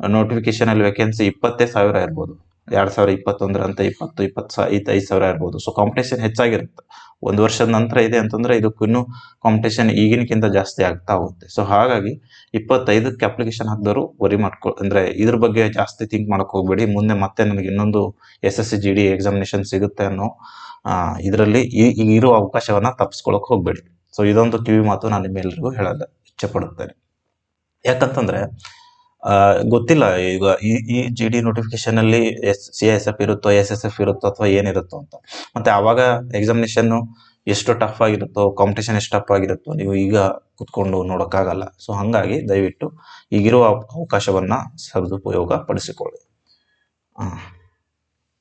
ನೋಟಿಫಿಕೇಶನ್ ಅಲ್ಲಿ ವೇಕೆನ್ಸಿ ಇಪ್ಪತ್ತೇ ಸಾವಿರ ಇರ್ಬೋದು. ಎರಡ್ ಸಾವಿರ ಇಪ್ಪತ್ತೊಂದರ ಅಂತ ಇಪ್ಪತ್ತು ಇಪ್ಪತ್ತು ಸಾ ಐದು ಸಾವಿರ ಇರ್ಬೋದು. ಸೊ ಕಾಂಪಿಟೇಷನ್ ಹೆಚ್ಚಾಗಿರುತ್ತೆ. ಒಂದು ವರ್ಷದ ನಂತರ ಇದೆ ಅಂತಂದ್ರೆ ಇದಕ್ಕೂ ಕಾಂಪಿಟೇಷನ್ ಈಗಿನಕ್ಕಿಂತ ಜಾಸ್ತಿ ಆಗ್ತಾ ಹೋಗುತ್ತೆ. ಸೊ ಹಾಗಾಗಿ ಇಪ್ಪತ್ತೈದಕ್ಕೆ ಅಪ್ಲಿಕೇಶನ್ ಹಾಕಿದವರು ವರಿ ಮಾಡ್ಕೊ, ಅಂದ್ರೆ ಇದ್ರ ಬಗ್ಗೆ ಜಾಸ್ತಿ ಥಿಂಕ್ ಮಾಡಕ್ ಹೋಗ್ಬೇಡಿ. ಮುಂದೆ ಮತ್ತೆ ನನಗೆ ಇನ್ನೊಂದು S S C G D examination ಸಿಗುತ್ತೆ ಅನ್ನೋ ಇದರಲ್ಲಿ ಈಗ ಇರೋ ಅವಕಾಶವನ್ನ ತಪ್ಪಿಸ್ಕೊಳಕ್ ಹೋಗ್ಬೇಡಿ. ಸೊ ಇದೊಂದು ಕಿವಿ ಮಾತು ನಾನು ನಿಮ್ಮೆಲ್ಲರಿಗೂ ಹೇಳಲ್ಲ ಇಚ್ಛೆ ಪಡುತ್ತೇನೆ. ಯಾಕಂತಂದ್ರೆ ಗೊತ್ತಿಲ್ಲ, ಈಗ ಈ ಈ ಜಿ ಡಿ ನೋಟಿಫಿಕೇಶನ್ ಅಲ್ಲಿ ಎಸ್ ಸಿ ಎಸ್ ಎಫ್ ಇರುತ್ತೋ ಎಸ್ ಎಸ್ ಎಫ್ ಇರುತ್ತೋ ಅಥವಾ ಏನಿರುತ್ತೋ ಅಂತ. ಮತ್ತೆ ಆವಾಗ ಎಕ್ಸಾಮಿನೇಷನ್ ಎಷ್ಟು ಟಫ್ ಆಗಿರುತ್ತೋ ಕಾಂಪಿಟೇಷನ್ ಎಷ್ಟು ಟಫ್ ಆಗಿರುತ್ತೋ ನೀವು ಈಗ ಕುತ್ಕೊಂಡು ನೋಡೋಕ್ಕಾಗಲ್ಲ. ಸೊ ಹಂಗಾಗಿ ದಯವಿಟ್ಟು ಈಗಿರುವ ಅವ- ಅವಕಾಶವನ್ನ ಸದುಪಯೋಗ ಪಡಿಸಿಕೊಳ್ಳಿ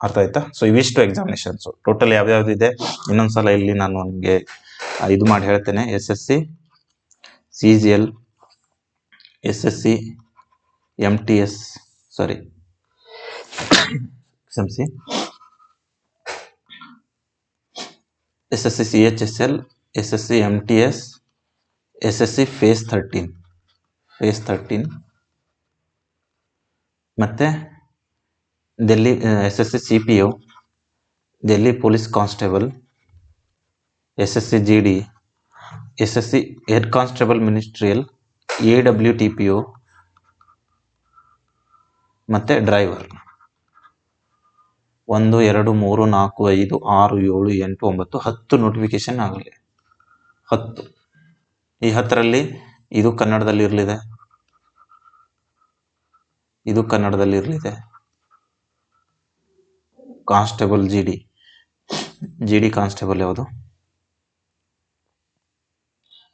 ಅರ್ಥ ಆಯ್ತಾ? ಸೊ ಇವಿಷ್ಟು ಎಕ್ಸಾಮಿನೇಷನ್ಸ್ ಟೋಟಲ್ ಯಾವ್ಯಾವ್ದು ಇದೆ? ಇನ್ನೊಂದ್ಸಲ ಇಲ್ಲಿ ನಾನು ನಿಮಗೆ ಇದು ಮಾಡಿ ಹೇಳ್ತೇನೆ. S S C C G L S S C M T S sorry ಕ್ಷಮಿಸಿ S S C C H S L S S C M T S S S C phase thirteen phase thirteen ಮತ್ತು Delhi S S C C P U Delhi police constable S S C G D S S C head constable ministerial A W T P U ಮತ್ತು ಡ್ರೈವರ್ ಒಂದು, ಎರಡು, ಮೂರು, ನಾಲ್ಕು, ಐದು, ಆರು, ಏಳು, ಎಂಟು, ಒಂಬತ್ತು, ಹತ್ತು ನೋಟಿಫಿಕೇಶನ್ ಆಗಲಿ. ಹತ್ತು. ಈ ಹತ್ತರಲ್ಲಿ ಇದು ಕನ್ನಡದಲ್ಲಿ ಇರಲಿದೆ. ಇದು ಕನ್ನಡದಲ್ಲಿ ಇರಲಿದೆ. Constable G D G D constable ಯಾವುದು?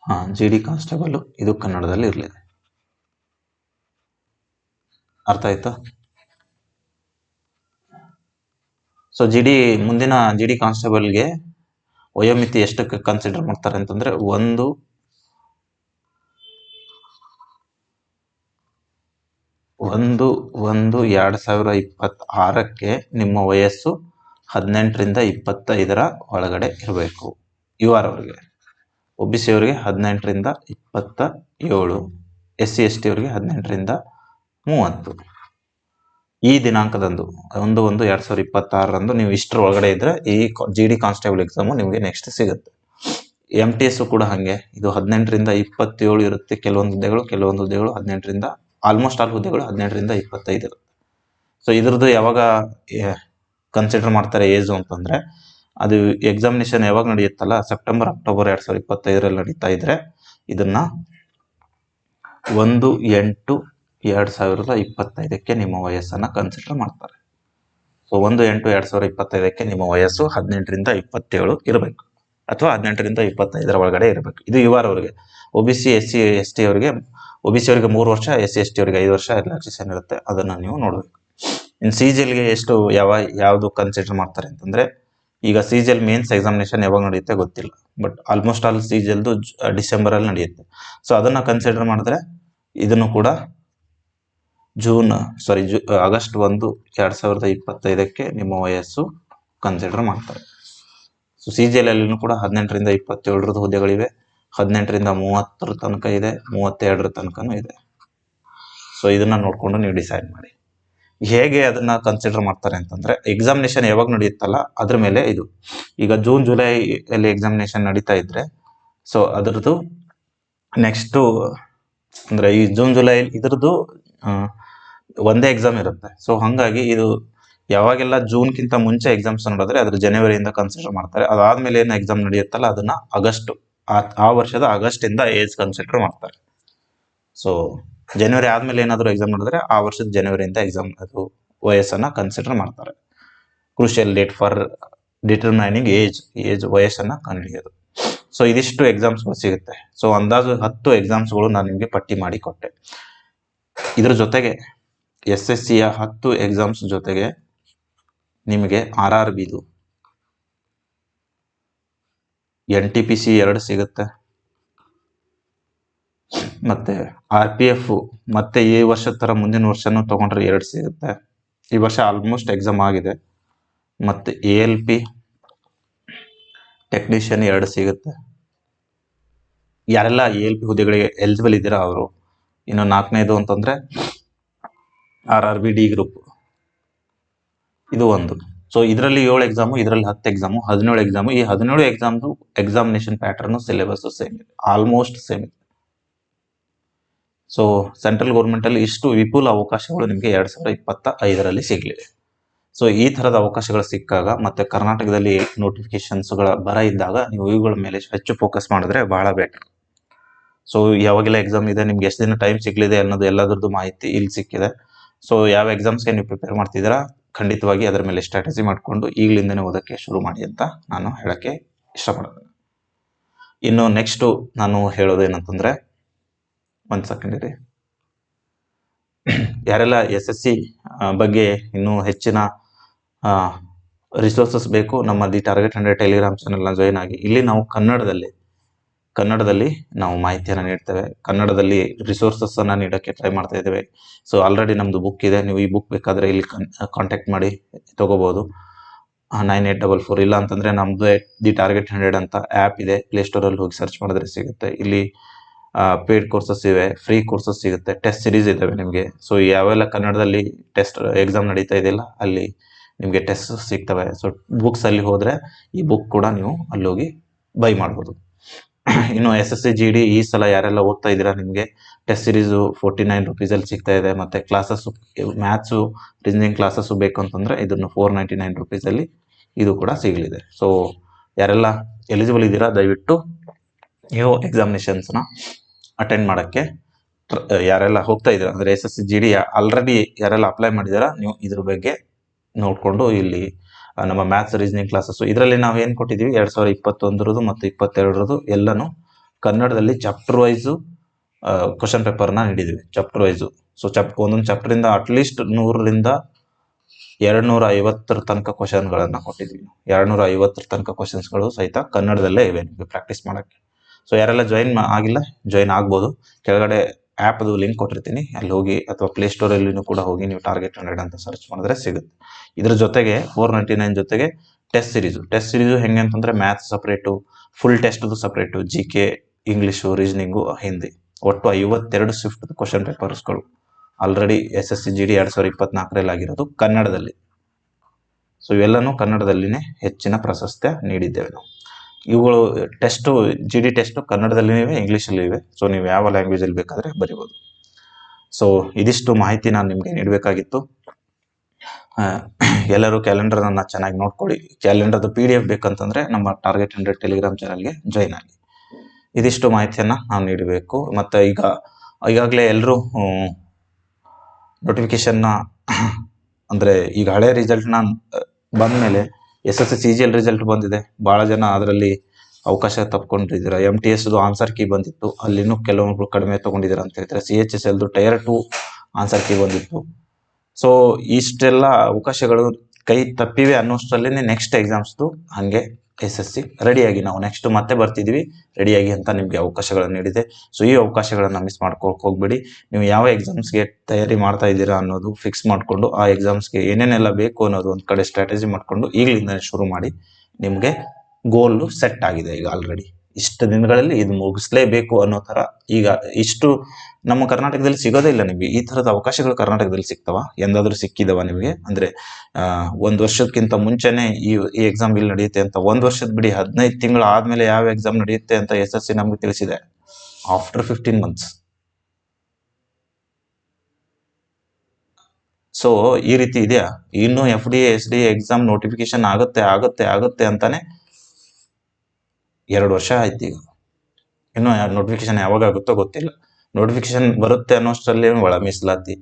ಹಾ ಜಿ ಡಿ ಕಾನ್ಸ್ಟೇಬಲ್. ಇದು ಕನ್ನಡದಲ್ಲಿ ಇರಲಿದೆ. ಅರ್ಥ ಆಯ್ತಾ? ಸೊ ಜಿ ಡಿ ಮುಂದಿನ ಜಿ ಡಿ ಕಾನ್ಸ್ಟೇಬಲ್ಗೆ ವಯೋಮಿತಿ ಎಷ್ಟಕ್ಕೆ ಕನ್ಸಿಡರ್ ಮಾಡ್ತಾರೆ ಅಂತಂದ್ರೆ ಒಂದು ಒಂದು ಒಂದು ಎರಡು ಸಾವಿರ ಇಪ್ಪತ್ತಾರಕ್ಕೆ ನಿಮ್ಮ ವಯಸ್ಸು ಹದಿನೆಂಟರಿಂದ ಇಪ್ಪತ್ತೈದರ ಒಳಗಡೆ ಇರಬೇಕು. ಯು ಆರ್ ಅವರಿಗೆ. ಒ ಅವರಿಗೆ ಹದಿನೆಂಟರಿಂದ ಇಪ್ಪತ್ತ ಏಳು. ಎಸ್ ಸಿ, ಎಸ್ ಟಿ ಅವರಿಗೆ ಹದಿನೆಂಟರಿಂದ ಮೂವತ್ತು. ಈ ದಿನಾಂಕದಂದು, ಒಂದು ಒಂದು ಎರಡು ಸಾವಿರದ ಇಪ್ಪತ್ತಾರರಂದು ನೀವು ಇಷ್ಟರ ಒಳಗಡೆ ಇದ್ರೆ ಈ ಜಿ ಡಿ ಕಾನ್ಸ್ಟೇಬಲ್ ಎಕ್ಸಾಮು ನಿಮಗೆ ನೆಕ್ಸ್ಟ್ ಸಿಗುತ್ತೆ. ಎಂ ಟಿ ಎಸ್ ಕೂಡ ಹಾಗೆ. ಇದು ಹದಿನೆಂಟರಿಂದ ಇಪ್ಪತ್ತೇಳು ಇರುತ್ತೆ. ಕೆಲವೊಂದು ಹುದ್ದೆಗಳು ಕೆಲವೊಂದು ಹುದ್ದೆಗಳು ಹದಿನೆಂಟರಿಂದ ಆಲ್ಮೋಸ್ಟ್ ಆಲ್ ಹುದ್ದೆಗಳು ಹದಿನೆಂಟರಿಂದ ಇಪ್ಪತ್ತೈದು ಇರುತ್ತೆ. ಸೊ ಇದ್ರದ್ದು ಯಾವಾಗ ಕನ್ಸಿಡರ್ ಮಾಡ್ತಾರೆ ಏಜು ಅಂತಂದ್ರೆ, ಅದು ಎಕ್ಸಾಮಿನೇಷನ್ ಯಾವಾಗ ನಡೆಯುತ್ತಲ್ಲ ಸೆಪ್ಟೆಂಬರ್ ಅಕ್ಟೋಬರ್ ಎರಡು ಸಾವಿರದ ಇಪ್ಪತ್ತೈದರಲ್ಲಿ ನಡೀತಾ ಇದ್ರೆ, ಇದನ್ನ ಒಂದು ಎಂಟು ಎರಡ್ ಸಾವಿರದ ಇಪ್ಪತ್ತೈದಕ್ಕೆ ನಿಮ್ಮ ವಯಸ್ಸನ್ನ ಕನ್ಸಿಡರ್ ಮಾಡ್ತಾರೆ. ಸೊ ಒಂದು ಎಂಟು ಎರಡು ಸಾವಿರದ ಇಪ್ಪತ್ತೈದಕ್ಕೆ ನಿಮ್ಮ ವಯಸ್ಸು ಹದಿನೆಂಟರಿಂದ ಇಪ್ಪತ್ತೇಳು ಇರಬೇಕು. ಅಥವಾ ಹದಿನೆಂಟರಿಂದ ಇಪ್ಪತ್ತೈದರ ಒಳಗಡೆ ಇರಬೇಕು. ಇದು ಯು ಅವರಿಗೆ. O B C S C S T ಅವರಿಗೆ ಒ ಬಿ ಸಿ ಅವರಿಗೆ ಮೂರು ವರ್ಷ ಎಸ್ ಸಿ ಎಸ್ ಟಿ ಅವರಿಗೆ ಐದು ವರ್ಷ ರಿಲ್ಯಾಕ್ಸೇಷನ್ ಇರುತ್ತೆ. ಅದನ್ನ ನೀವು ನೋಡಬೇಕು. ಇನ್ನು ಸಿ ಜಿ ಎಲ್ಗೆ ಎಷ್ಟು ಯಾವ, ಯಾವುದು ಕನ್ಸಿಡರ್ ಮಾಡ್ತಾರೆ ಅಂತಂದ್ರೆ, ಈಗ C G L mains examination ಯಾವಾಗ ನಡೆಯುತ್ತೆ ಗೊತ್ತಿಲ್ಲ. But almost all C G ಎಲ್ದು December ಅಲ್ಲಿ ನಡೆಯುತ್ತೆ. ಸೊ ಅದನ್ನ ಕನ್ಸಿಡರ್ ಮಾಡಿದ್ರೆ ಇದನ್ನು ಕೂಡ ಜೂನ್ ಸಾರಿ ಜೂ ಆಗಸ್ಟ್ ಒಂದು ಎರಡು ಸಾವಿರದ ಇಪ್ಪತ್ತೈದಕ್ಕೆ ನಿಮ್ಮ ವಯಸ್ಸು ಕನ್ಸಿಡರ್ ಮಾಡ್ತಾರೆ. ಸೊ ಸಿ ಜಿ ಎಲ್ ಕೂಡ ಹದಿನೆಂಟರಿಂದ ಇಪ್ಪತ್ತೇಳರದ್ದು ಹುದ್ದೆಗಳಿವೆ. ಹದಿನೆಂಟರಿಂದ ಮೂವತ್ತರ ತನಕ ಇದೆ, ಮೂವತ್ತೆರಡರ ತನಕನೂ ಇದೆ. ಸೊ ಇದನ್ನು ನೋಡಿಕೊಂಡು ನೀವು ಡಿಸೈಡ್ ಮಾಡಿ. ಹೇಗೆ ಅದನ್ನು ಕನ್ಸಿಡರ್ ಮಾಡ್ತಾರೆ ಅಂತಂದರೆ ಎಕ್ಸಾಮಿನೇಷನ್ ಯಾವಾಗ ನಡೆಯುತ್ತಲ್ಲ, ಅದ್ರ ಮೇಲೆ ಇದು. ಈಗ ಜೂನ್, ಜುಲೈ ಅಲ್ಲಿ ಎಕ್ಸಾಮಿನೇಷನ್ ನಡೀತಾ ಇದ್ರೆ ಸೊ ಅದರದ್ದು ನೆಕ್ಸ್ಟು ಅಂದರೆ ಈ ಜೂನ್ ಜುಲೈ ಇದ್ರದ್ದು ಒಂದೇ ಎಕ್ಸಾಮ್ ಇರುತ್ತೆ. ಸೊ ಹಂಗಾಗಿ ಇದು ಯಾವಾಗೆಲ್ಲ ಜೂನ್ಗಿಂತ ಮುಂಚೆ ಎಕ್ಸಾಮ್ಸ್ ನೋಡಿದ್ರೆ ಅದ್ರ ಜನವರಿಯಿಂದ ಕನ್ಸಿಡರ್ ಮಾಡ್ತಾರೆ. ಅದಾದ್ಮೇಲೆ ಏನು ಎಕ್ಸಾಮ್ ನಡೆಯುತ್ತಲ್ಲ, ಅದನ್ನ ಆಗಸ್ಟ್ ಆ ವರ್ಷದ ಆಗಸ್ಟ್ ಇಂದ ಏಜ್ ಕನ್ಸಿಡರ್ ಮಾಡ್ತಾರೆ. ಸೊ ಜನವರಿ ಆದ್ಮೇಲೆ ಏನಾದರೂ ಎಕ್ಸಾಮ್ ನೋಡಿದ್ರೆ ಆ ವರ್ಷದ ಜನವರಿಯಿಂದ ಎಕ್ಸಾಮ್ ಅದು ವಯಸ್ಸನ್ನು ಕನ್ಸಿಡರ್ ಮಾಡ್ತಾರೆ. Crucial date for determining age age ವಯಸ್ಸನ್ನ ಕಂಡುಹಿಡಿಯೋದು. ಸೊ ಇದಿಷ್ಟು ಎಕ್ಸಾಮ್ಸ್ಗಳು ಸಿಗುತ್ತೆ. ಸೊ ಅಂದಾಜು ಹತ್ತು ಎಕ್ಸಾಮ್ಸ್ಗಳು ನಾನು ನಿಮಗೆ ಪಟ್ಟಿ ಮಾಡಿ ಕೊಟ್ಟೆ. ಇದ್ರ ಜೊತೆಗೆ ಎಸ್ ಎಸ್ ಸಿಯ ಹತ್ತು ಎಕ್ಸಾಮ್ಸ್ ಜೊತೆಗೆ ನಿಮಗೆ ಆರ್ ಆರ್ ಬಿದು ಎನ್ ಟಿ ಪಿ ಸಿ ಎರಡು ಸಿಗುತ್ತೆ. ಮತ್ತೆ ಆರ್ ಪಿ ಎಫ್ ಮತ್ತೆ ಈ ವರ್ಷದ ತರ ಮುಂದಿನ ವರ್ಷನೂ ತಗೊಂಡ್ರೆ ಎರಡು ಸಿಗುತ್ತೆ. ಈ ವರ್ಷ ಆಲ್ಮೋಸ್ಟ್ ಎಕ್ಸಾಮ್ ಆಗಿದೆ. ಮತ್ತೆ ಎ ಎಲ್ ಪಿ ಟೆಕ್ನಿಷಿಯನ್ ಎರಡು ಸಿಗುತ್ತೆ. ಯಾರೆಲ್ಲ ಎ ಎಲ್ ಪಿ ಹುದ್ದೆಗಳಿಗೆ ಎಲಿಜಿಬಲ್ ಇದ್ದೀರಾ ಅವರು? ಇನ್ನು ನಾಲ್ಕನೇದು ಅಂತಂದ್ರೆ R R B D group ಇದು ಒಂದು. ಸೊ ಇದರಲ್ಲಿ ಏಳು ಎಕ್ಸಾಮು ಇದರಲ್ಲಿ ಹತ್ತು ಎಕ್ಸಾಮು ಹದಿನೇಳು ಎಕ್ಸಾಮು ಈ ಹದಿನೇಳು ಎಕ್ಸಾಮ್ದು ಎಕ್ಸಾಮಿನೇಷನ್ ಪ್ಯಾಟರ್ನು ಸಿಲೆಬಸ್ಸು ಸೇಮ್ ಇದೆ. ಆಲ್ಮೋಸ್ಟ್ ಸೇಮ್ ಇದೆ. ಸೊ ಸೆಂಟ್ರಲ್ ಗೌರ್ಮೆಂಟಲ್ಲಿ ಇಷ್ಟು ವಿಪುಲ ಅವಕಾಶಗಳು ನಿಮಗೆ ಎರಡು ಸಾವಿರದ ಇಪ್ಪತ್ತ ಐದರಲ್ಲಿ ಸಿಗಲಿವೆ. ಸೊ ಈ ಥರದ ಅವಕಾಶಗಳು ಸಿಕ್ಕಾಗ ಮತ್ತೆ ಕರ್ನಾಟಕದಲ್ಲಿ ನೋಟಿಫಿಕೇಶನ್ಸ್ಗಳ ಬರ ಇದ್ದಾಗ ನೀವು ಇವುಗಳ ಮೇಲೆ ಹೆಚ್ಚು ಫೋಕಸ್ ಮಾಡಿದ್ರೆ ಬಹಳ ಬೆಟರ್ ಸೊ ಯಾವಾಗೆಲ್ಲ ಎಕ್ಸಾಮ್ ಇದೆ, ನಿಮ್ಗೆ ಎಷ್ಟು ದಿನ ಟೈಮ್ ಸಿಗಲಿದೆ ಅನ್ನೋದು ಎಲ್ಲದರದ್ದು ಮಾಹಿತಿ ಇಲ್ಲಿ ಸಿಕ್ಕಿದೆ. ಸೊ ಯಾವ ಎಕ್ಸಾಮ್ಸ್ಗೆ ನೀವು ಪ್ರಿಪೇರ್ ಮಾಡ್ತಿದ್ದೀರಾ? ಖಂಡಿತವಾಗಿ ಅದರ ಮೇಲೆ ಸ್ಟ್ರಾಟಜಿ ಮಾಡಿಕೊಂಡು ಈಗಲಿಂದನೇ ಓದೋಕ್ಕೆ ಶುರು ಮಾಡಿ ಅಂತ ನಾನು ಹೇಳೋಕ್ಕೆ ಇಷ್ಟಪಡ್ತೇನೆ. ಇನ್ನು ನೆಕ್ಸ್ಟು ನಾನು ಹೇಳೋದು ಏನಂತಂದರೆ, ಒಂದು ಸೆಕೆಂಡ್ ಇರಿ. ಯಾರೆಲ್ಲ ಎಸ್ ಎಸ್ ಸಿ ಬಗ್ಗೆ ಇನ್ನೂ ಹೆಚ್ಚಿನ ರಿಸೋರ್ಸಸ್ ಬೇಕು, ನಮ್ಮ ದಿ ಟಾರ್ಗೆಟ್ ಹಂಡ್ರೆಡ್ ಟೆಲಿಗ್ರಾಮ್ ಚಾನೆಲ್ನ ಜಾಯಿನ್ ಆಗಿ. ಇಲ್ಲಿ ನಾವು ಕನ್ನಡದಲ್ಲಿ ಕನ್ನಡದಲ್ಲಿ ನಾವು ಮಾಹಿತಿಯನ್ನು ನೀಡ್ತೇವೆ. ಕನ್ನಡದಲ್ಲಿ ರಿಸೋರ್ಸಸ್ ಅನ್ನ ನೀಡೋಕ್ಕೆ ಟ್ರೈ ಮಾಡ್ತಾ ಇದ್ದೇವೆ. ಸೊ ಆಲ್ರೆಡಿ ನಮ್ದು ಬುಕ್ ಇದೆ. ನೀವು ಈ ಬುಕ್ ಬೇಕಾದ್ರೆ ಇಲ್ಲಿ ಕಾಂಟ್ಯಾಕ್ಟ್ ಮಾಡಿ ತಗೋಬಹುದು ನೈನ್ ಏಟ್ ಡಬಲ್ ಫೋರ್ ಇಲ್ಲ ಅಂತಂದ್ರೆ ನಮ್ದು ದಿ ಟಾರ್ಗೆಟ್ ಹಂಡ್ರೆಡ್ ಅಂತ ಆ್ಯಪ್ ಇದೆ. ಪ್ಲೇಸ್ಟೋರಲ್ಲಿ ಹೋಗಿ ಸರ್ಚ್ ಮಾಡಿದ್ರೆ ಸಿಗುತ್ತೆ. ಇಲ್ಲಿ ಪೇಯ್ಡ್ ಕೋರ್ಸಸ್ ಇವೆ ಫ್ರೀ ಕೋರ್ಸಸ್ ಸಿಗುತ್ತೆ. ಟೆಸ್ಟ್ ಸಿರೀಸ್ ಇದ್ದಾವೆ ನಿಮಗೆ. ಸೊ ಯಾವೆಲ್ಲ ಕನ್ನಡದಲ್ಲಿ ಟೆಸ್ಟ್ ಎಕ್ಸಾಮ್ ನಡೀತಾ ಇದೆಯಲ್ಲ, ಅಲ್ಲಿ ನಿಮಗೆ ಟೆಸ್ಟ್ ಸಿಗ್ತವೆ. ಸೊ ಬುಕ್ಸ್ ಅಲ್ಲಿ ಹೋದ್ರೆ ಈ ಬುಕ್ ಕೂಡ ನೀವು ಅಲ್ಲಿ ಹೋಗಿ ಬೈ ಮಾಡ್ಬೋದು. [COUGHS] ಇನ್ನು S S C G D ಈ ಸಲ ಯಾರೆಲ್ಲ ಓದ್ತಾ ಇದ್ದೀರಾ ನಿಮಗೆ? ಟೆಸ್ಟ್ ಸಿರೀಸು ಫೋರ್ಟಿ ನೈನ್ ರುಪೀಸಲ್ಲಿ ಸಿಗ್ತಾ ಇದೆ, ಮತ್ತು ಕ್ಲಾಸಸ್ಸು ಮ್ಯಾಥ್ಸು ರೀಸನಿಂಗ್ ಕ್ಲಾಸಸ್ಸು ಬೇಕು ಅಂತಂದರೆ ಇದನ್ನು ಫೋರ್ ನೈಂಟಿ ನೈನ್ ರುಪೀಸಲ್ಲಿ ಇದು ಕೂಡ ಸಿಗಲಿದೆ. ಸೊ ಯಾರೆಲ್ಲ ಎಲಿಜಿಬಲ್ ಇದ್ದೀರಾ, ದಯವಿಟ್ಟು ನೀವು ಎಕ್ಸಾಮಿನೇಷನ್ಸ್ನ ಅಟೆಂಡ್ ಮಾಡೋಕ್ಕೆ ಯಾರೆಲ್ಲ ಹೋಗ್ತಾ ಇದ್ದೀರಾ? ಅಂದರೆ S S C G D already ಯಾರೆಲ್ಲ ಅಪ್ಲೈ ಮಾಡಿದ್ದೀರಾ, ನೀವು ಇದ್ರ ಬಗ್ಗೆ ನೋಡಿಕೊಂಡು ಇಲ್ಲಿ ನಮ್ಮ ಮ್ಯಾಥ್ಸ್ ರೀಸನಿಂಗ್ ಕ್ಲಾಸಸ್ಸು ಇದರಲ್ಲಿ ನಾವು ಏನು ಕೊಟ್ಟಿದ್ದೀವಿ ಎರಡು ಸಾವಿರದ ಇಪ್ಪತ್ತೊಂದರದು ಮತ್ತು ಇಪ್ಪತ್ತೆರಡರದು ಎಲ್ಲನೂ ಕನ್ನಡದಲ್ಲಿ ಚಾಪ್ಟರ್ ವೈಸು ಕ್ವಶನ್ ಪೇಪರ್ನ ನೀಡಿದ್ವಿ. ಚಾಪ್ಟರ್ ವೈಸು ಸೊ ಚಾಪ್ ಒಂದೊಂದು ಚಾಪ್ಟರಿಂದ ಅಟ್ಲೀಸ್ಟ್ ನೂರರಿಂದ ಎರಡು ನೂರ ಐವತ್ತರ ತನಕ ಕ್ವಶನ್ಗಳನ್ನು ಕೊಟ್ಟಿದ್ವಿ. ಎರಡು ನೂರ ಐವತ್ತರ ತನಕ ಕ್ವಶನ್ಸ್ಗಳು ಸಹಿತ ಕನ್ನಡದಲ್ಲೇ ಇವೆ. ನಿಮಗೆ ಪ್ರಾಕ್ಟೀಸ್ ಮಾಡೋಕ್ಕೆ. ಸೊ ಯಾರೆಲ್ಲ ಜಾಯಿನ್ ಆಗಿಲ್ಲ ಜಾಯಿನ್ ಆಗ್ಬೋದು. ಕೆಳಗಡೆ ಆ್ಯಪ್ದು ಲಿಂಕ್ ಕೊಟ್ಟಿರ್ತೀನಿ. ಅಲ್ಲಿ ಹೋಗಿ ಅಥವಾ ಪ್ಲೇಸ್ಟೋರಲ್ಲಿನೂ ಕೂಡ ಹೋಗಿ ನೀವು ಟಾರ್ಗೆಟ್ ಹಂಡ್ರೆಡ್ ಅಂತ ಸರ್ಚ್ ಮಾಡಿದ್ರೆ ಸಿಗುತ್ತೆ. ಇದ್ರ ಜೊತೆಗೆ ಫೋರ್ ನೈಂಟಿ ನೈನ್ ಜೊತೆಗೆ ಟೆಸ್ಟ್ ಸಿರೀಸು ಟೆಸ್ಟ್ ಸಿರೀಸು ಹೆಂಗೆ ಅಂತಂದರೆ maths separate full ಟೆಸ್ಟ್ದು separate G K English reasoning Hindi ಒಟ್ಟು ಐವತ್ತೆರಡು Swift question ಪೇಪರ್ಸ್ಗಳು already S S C G D ಎರಡು ಸಾವಿರದ ಇಪ್ಪತ್ನಾಲ್ಕರಲ್ಲಿ ಆಗಿರೋದು ಕನ್ನಡದಲ್ಲಿ. ಸೊ ಇವೆಲ್ಲನೂ ಕನ್ನಡದಲ್ಲಿನೇ ಹೆಚ್ಚಿನ ಪ್ರಾಶಸ್ತ್ಯ ನೀಡಿದ್ದೇವೆ ನಾವು. ಇವುಗಳು ಟೆಸ್ಟು ಜಿ ಡಿ ಟೆಸ್ಟು ಕನ್ನಡದಲ್ಲಿ ಇವೆ ಇಂಗ್ಲೀಷಲ್ಲೂ ಇವೆ ಸೊ ನೀವು ಯಾವ ಲ್ಯಾಂಗ್ವೇಜಲ್ಲಿ ಬೇಕಾದರೆ ಬರಿಬೋದು. ಸೊ ಇದಿಷ್ಟು ಮಾಹಿತಿ ನಾನು ನಿಮಗೆ ನೀಡಬೇಕಾಗಿತ್ತು. ಎಲ್ಲರೂ ಕ್ಯಾಲೆಂಡರನ್ನು ಚೆನ್ನಾಗಿ ನೋಡ್ಕೊಳ್ಳಿ. ಕ್ಯಾಲೆಂಡರ್ದು ಪಿ ಡಿ ಎಫ್ ಬೇಕಂತಂದರೆ ನಮ್ಮ ಟಾರ್ಗೆಟ್ ಹಂಡ್ರೆಡ್ ಟೆಲಿಗ್ರಾಮ್ ಚಾನಲ್ಗೆ ಜಾಯ್ನ್ ಆಗಿ ಇದಿಷ್ಟು ಮಾಹಿತಿಯನ್ನು ನಾವು ನೀಡಬೇಕು. ಮತ್ತು ಈಗ, ಈಗಾಗಲೇ ಎಲ್ಲರೂ ನೋಟಿಫಿಕೇಶನ್ನ ಅಂದರೆ ಈಗ ಹಳೆ ರಿಸಲ್ಟ್ನ ಬಂದ ಮೇಲೆ S S C G L result ಬಂದಿದೆ. ಭಾಳ ಜನ ಅದರಲ್ಲಿ ಅವಕಾಶ ತಪ್ಕೊಂಡಿದ್ದೀರಾ? ಎಂ ಟಿ ಎಸ್ದು ಆನ್ಸರ್ ಕೀ ಬಂದಿತ್ತು. ಅಲ್ಲಿನೂ ಕೆಲವೊಬ್ರು ಕಡಿಮೆ ತೊಗೊಂಡಿದ್ದೀರಾ ಅಂತ ಹೇಳ್ತಾರೆ. ಸಿ ಎಚ್ ಎಸ್ ಎಲ್ದು ಟೈರ್ ಟು ಆನ್ಸರ್ ಕೀ ಬಂದಿತ್ತು. ಸೊ ಇಷ್ಟೆಲ್ಲ ಅವಕಾಶಗಳು ಕೈ ತಪ್ಪಿವೆ ಅನ್ನೋಷ್ಟರಲ್ಲೇ ನೆಕ್ಸ್ಟ್ ಎಕ್ಸಾಮ್ಸ್ದು ಹಾಗೆ ಎಸ್ ಎಸ್ ಸಿ. ರೆಡಿಯಾಗಿ ನಾವು ನೆಕ್ಸ್ಟ್ ಮತ್ತೆ ಬರ್ತಿದ್ದೀವಿ ರೆಡಿಯಾಗಿ ಅಂತ ನಿಮಗೆ ಅವಕಾಶಗಳನ್ನು ನೀಡಿದೆ. ಸೊ ಈ ಅವಕಾಶಗಳನ್ನು ಮಿಸ್ ಮಾಡ್ಕೊಳಕ್ಕೆ ಹೋಗ್ಬೇಡಿ. ನೀವು ಯಾವ ಎಕ್ಸಾಮ್ಸ್ಗೆ ತಯಾರಿ ಮಾಡ್ತಾ ಇದ್ದೀರಾ ಅನ್ನೋದು ಫಿಕ್ಸ್ ಮಾಡಿಕೊಂಡು, ಆ ಎಕ್ಸಾಮ್ಸ್ಗೆ ಏನೇನೆಲ್ಲ ಬೇಕು ಅನ್ನೋದು ಒಂದು ಕಡೆ ಸ್ಟ್ರಾಟಜಿ ಮಾಡಿಕೊಂಡು ಈಗಲಿಂದ ಶುರು ಮಾಡಿ ನಿಮಗೆ ಗೋಲು ಸೆಟ್ ಆಗಿದೆ ಈಗ ಆಲ್ರೆಡಿ ಇಷ್ಟು ದಿನಗಳಲ್ಲಿ ಇದು ಮುಗಿಸ್ಲೇಬೇಕು ಅನ್ನೋ ಥರ ಈಗ ಇಷ್ಟು ನಮ್ಮ ಕರ್ನಾಟಕದಲ್ಲಿ ಸಿಗೋದೇ ಇಲ್ಲ ನಿಮಗೆ. ಈ ಥರದ ಅವಕಾಶಗಳು ಕರ್ನಾಟಕದಲ್ಲಿ ಸಿಗ್ತವ? ಎಂದಾದರೂ ಸಿಕ್ಕಿದವ ನಿಮಗೆ? ಅಂದರೆ ಒಂದು ವರ್ಷಕ್ಕಿಂತ ಮುಂಚೆನೇ ಈ ಈ ಎಕ್ಸಾಮ್ ಇಲ್ಲಿ ನಡೆಯುತ್ತೆ ಅಂತ, ಒಂದು ವರ್ಷದ ಬಿಡಿ ಹದಿನೈದು ತಿಂಗಳು ಆದಮೇಲೆ ಯಾವ ಎಕ್ಸಾಮ್ ನಡೆಯುತ್ತೆ ಅಂತ ಎಸ್ ಎಸ್ ಸಿ ನಮಗೆ ತಿಳಿಸಿದೆ. ಆಫ್ಟರ್ ಫಿಫ್ಟೀನ್ ಮಂತ್ಸ್ ಸೊ ಈ ರೀತಿ ಇದೆಯಾ? ಇನ್ನು F D S D exam notification ಆಗುತ್ತೆ ಆಗುತ್ತೆ ಆಗುತ್ತೆ ಅಂತಾನೆ ಎರಡು ವರ್ಷ ಆಯ್ತು ಈಗ. ಇನ್ನು ನೋಟಿಫಿಕೇಶನ್ ಯಾವಾಗ ಆಗುತ್ತೋ ಗೊತ್ತಿಲ್ಲ. ನೋಟಿಫಿಕೇಶನ್ ಬರುತ್ತೆ ಅನ್ನೋಷ್ಟರಲ್ಲಿ ಒಳ ಮೀಸಲಾತಿ.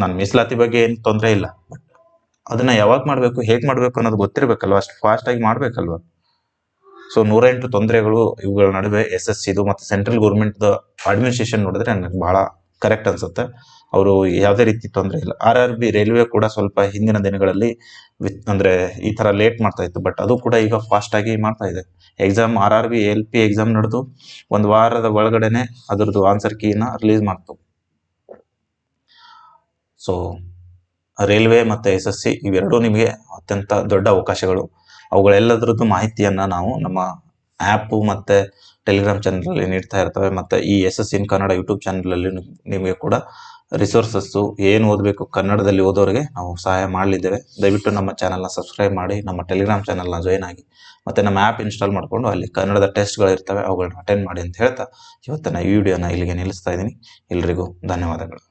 ನಾನು ಮೀಸಲಾತಿ ಬಗ್ಗೆ ಏನು ತೊಂದರೆ ಇಲ್ಲ. ಬಟ್ ಅದನ್ನ ಯಾವಾಗ ಮಾಡಬೇಕು, ಹೇಗೆ ಮಾಡಬೇಕು ಅನ್ನೋದು ಗೊತ್ತಿರಬೇಕಲ್ವ? ಅಷ್ಟು ಫಾಸ್ಟಾಗಿ ಮಾಡಬೇಕಲ್ವ? ಸೊ ನೂರೆಂಟು ತೊಂದರೆಗಳು ಇವುಗಳ ನಡುವೆ ಎಸ್ ಎಸ್ ಸಿದು ಮತ್ತು ಸೆಂಟ್ರಲ್ ಗೌರ್ಮೆಂಟ್ದು ಅಡ್ಮಿನಿಸ್ಟ್ರೇಷನ್ ನೋಡಿದ್ರೆ ನನಗೆ ಭಾಳ ಕರೆಕ್ಟ್ ಅನ್ಸುತ್ತೆ. ಅವರು ಯಾವುದೇ ರೀತಿ ತೊಂದರೆ ಇಲ್ಲ. ಆರ್ ಆರ್ ಬಿ ರೈಲ್ವೆ ಕೂಡ ಸ್ವಲ್ಪ ಹಿಂದಿನ ದಿನಗಳಲ್ಲಿ ವಿತ್ ಅಂದರೆ ಈ ಥರ ಲೇಟ್ ಮಾಡ್ತಾ ಇತ್ತು. ಬಟ್ ಅದು ಕೂಡ ಈಗ ಫಾಸ್ಟಾಗಿ ಮಾಡ್ತಾ ಇದೆ. Exam R R B, L P exam ನಡೆದು ಒಂದು ವಾರದ ಒಳಗಡೆನೆ ಅದರದ್ದು ಆನ್ಸರ್ ಕೀನ ರಿಲೀಸ್ ಮಾಡ್ತು. ಸೊ ರೈಲ್ವೆ ಮತ್ತು ಎಸ್ ಎಸ್ ಸಿ ಇವೆರಡೂ ನಿಮಗೆ ಅತ್ಯಂತ ದೊಡ್ಡ ಅವಕಾಶಗಳು. ಅವುಗಳೆಲ್ಲದರದ್ದು ಮಾಹಿತಿಯನ್ನು ನಾವು ನಮ್ಮ ಆ್ಯಪು ಮತ್ತು ಟೆಲಿಗ್ರಾಮ್ ಚಾನಲಲ್ಲಿ ನೀಡ್ತಾ ಇರ್ತವೆ. ಮತ್ತು ಈ S S in Kannada YouTube ಚಾನಲಲ್ಲಿ ನಿಮಗೆ ಕೂಡ ರಿಸೋರ್ಸಸ್ಸು ಏನು ಓದಬೇಕು ಕನ್ನಡದಲ್ಲಿ ಓದೋರಿಗೆ ನಾವು ಸಹಾಯ ಮಾಡಲಿದ್ದೇವೆ. ದಯವಿಟ್ಟು ನಮ್ಮ ಚಾನಲ್ನ ಸಬ್ಸ್ಕ್ರೈಬ್ ಮಾಡಿ, ನಮ್ಮ ಟೆಲಿಗ್ರಾಮ್ ಚಾನಲ್ನ ಜಾಯ್ನ್ ಆಗಿ. ಮತ್ತು ನಮ್ಮ ಆ್ಯಪ್ ಇನ್ಸ್ಟಾಲ್ ಮಾಡಿಕೊಂಡು ಅಲ್ಲಿ ಕನ್ನಡದ ಟೆಸ್ಟ್ಗಳಿರ್ತವೆ ಅವುಗಳನ್ನ ಅಟೆಂಡ್ ಮಾಡಿ ಅಂತ ಹೇಳ್ತಾ ಇವತ್ತಿನ ಈ ವಿಡಿಯೋನ ಇಲ್ಲಿಗೆ ನಿಲ್ಲಿಸ್ತಾ ಇದ್ದೀನಿ. ಎಲ್ರಿಗೂ ಧನ್ಯವಾದಗಳು.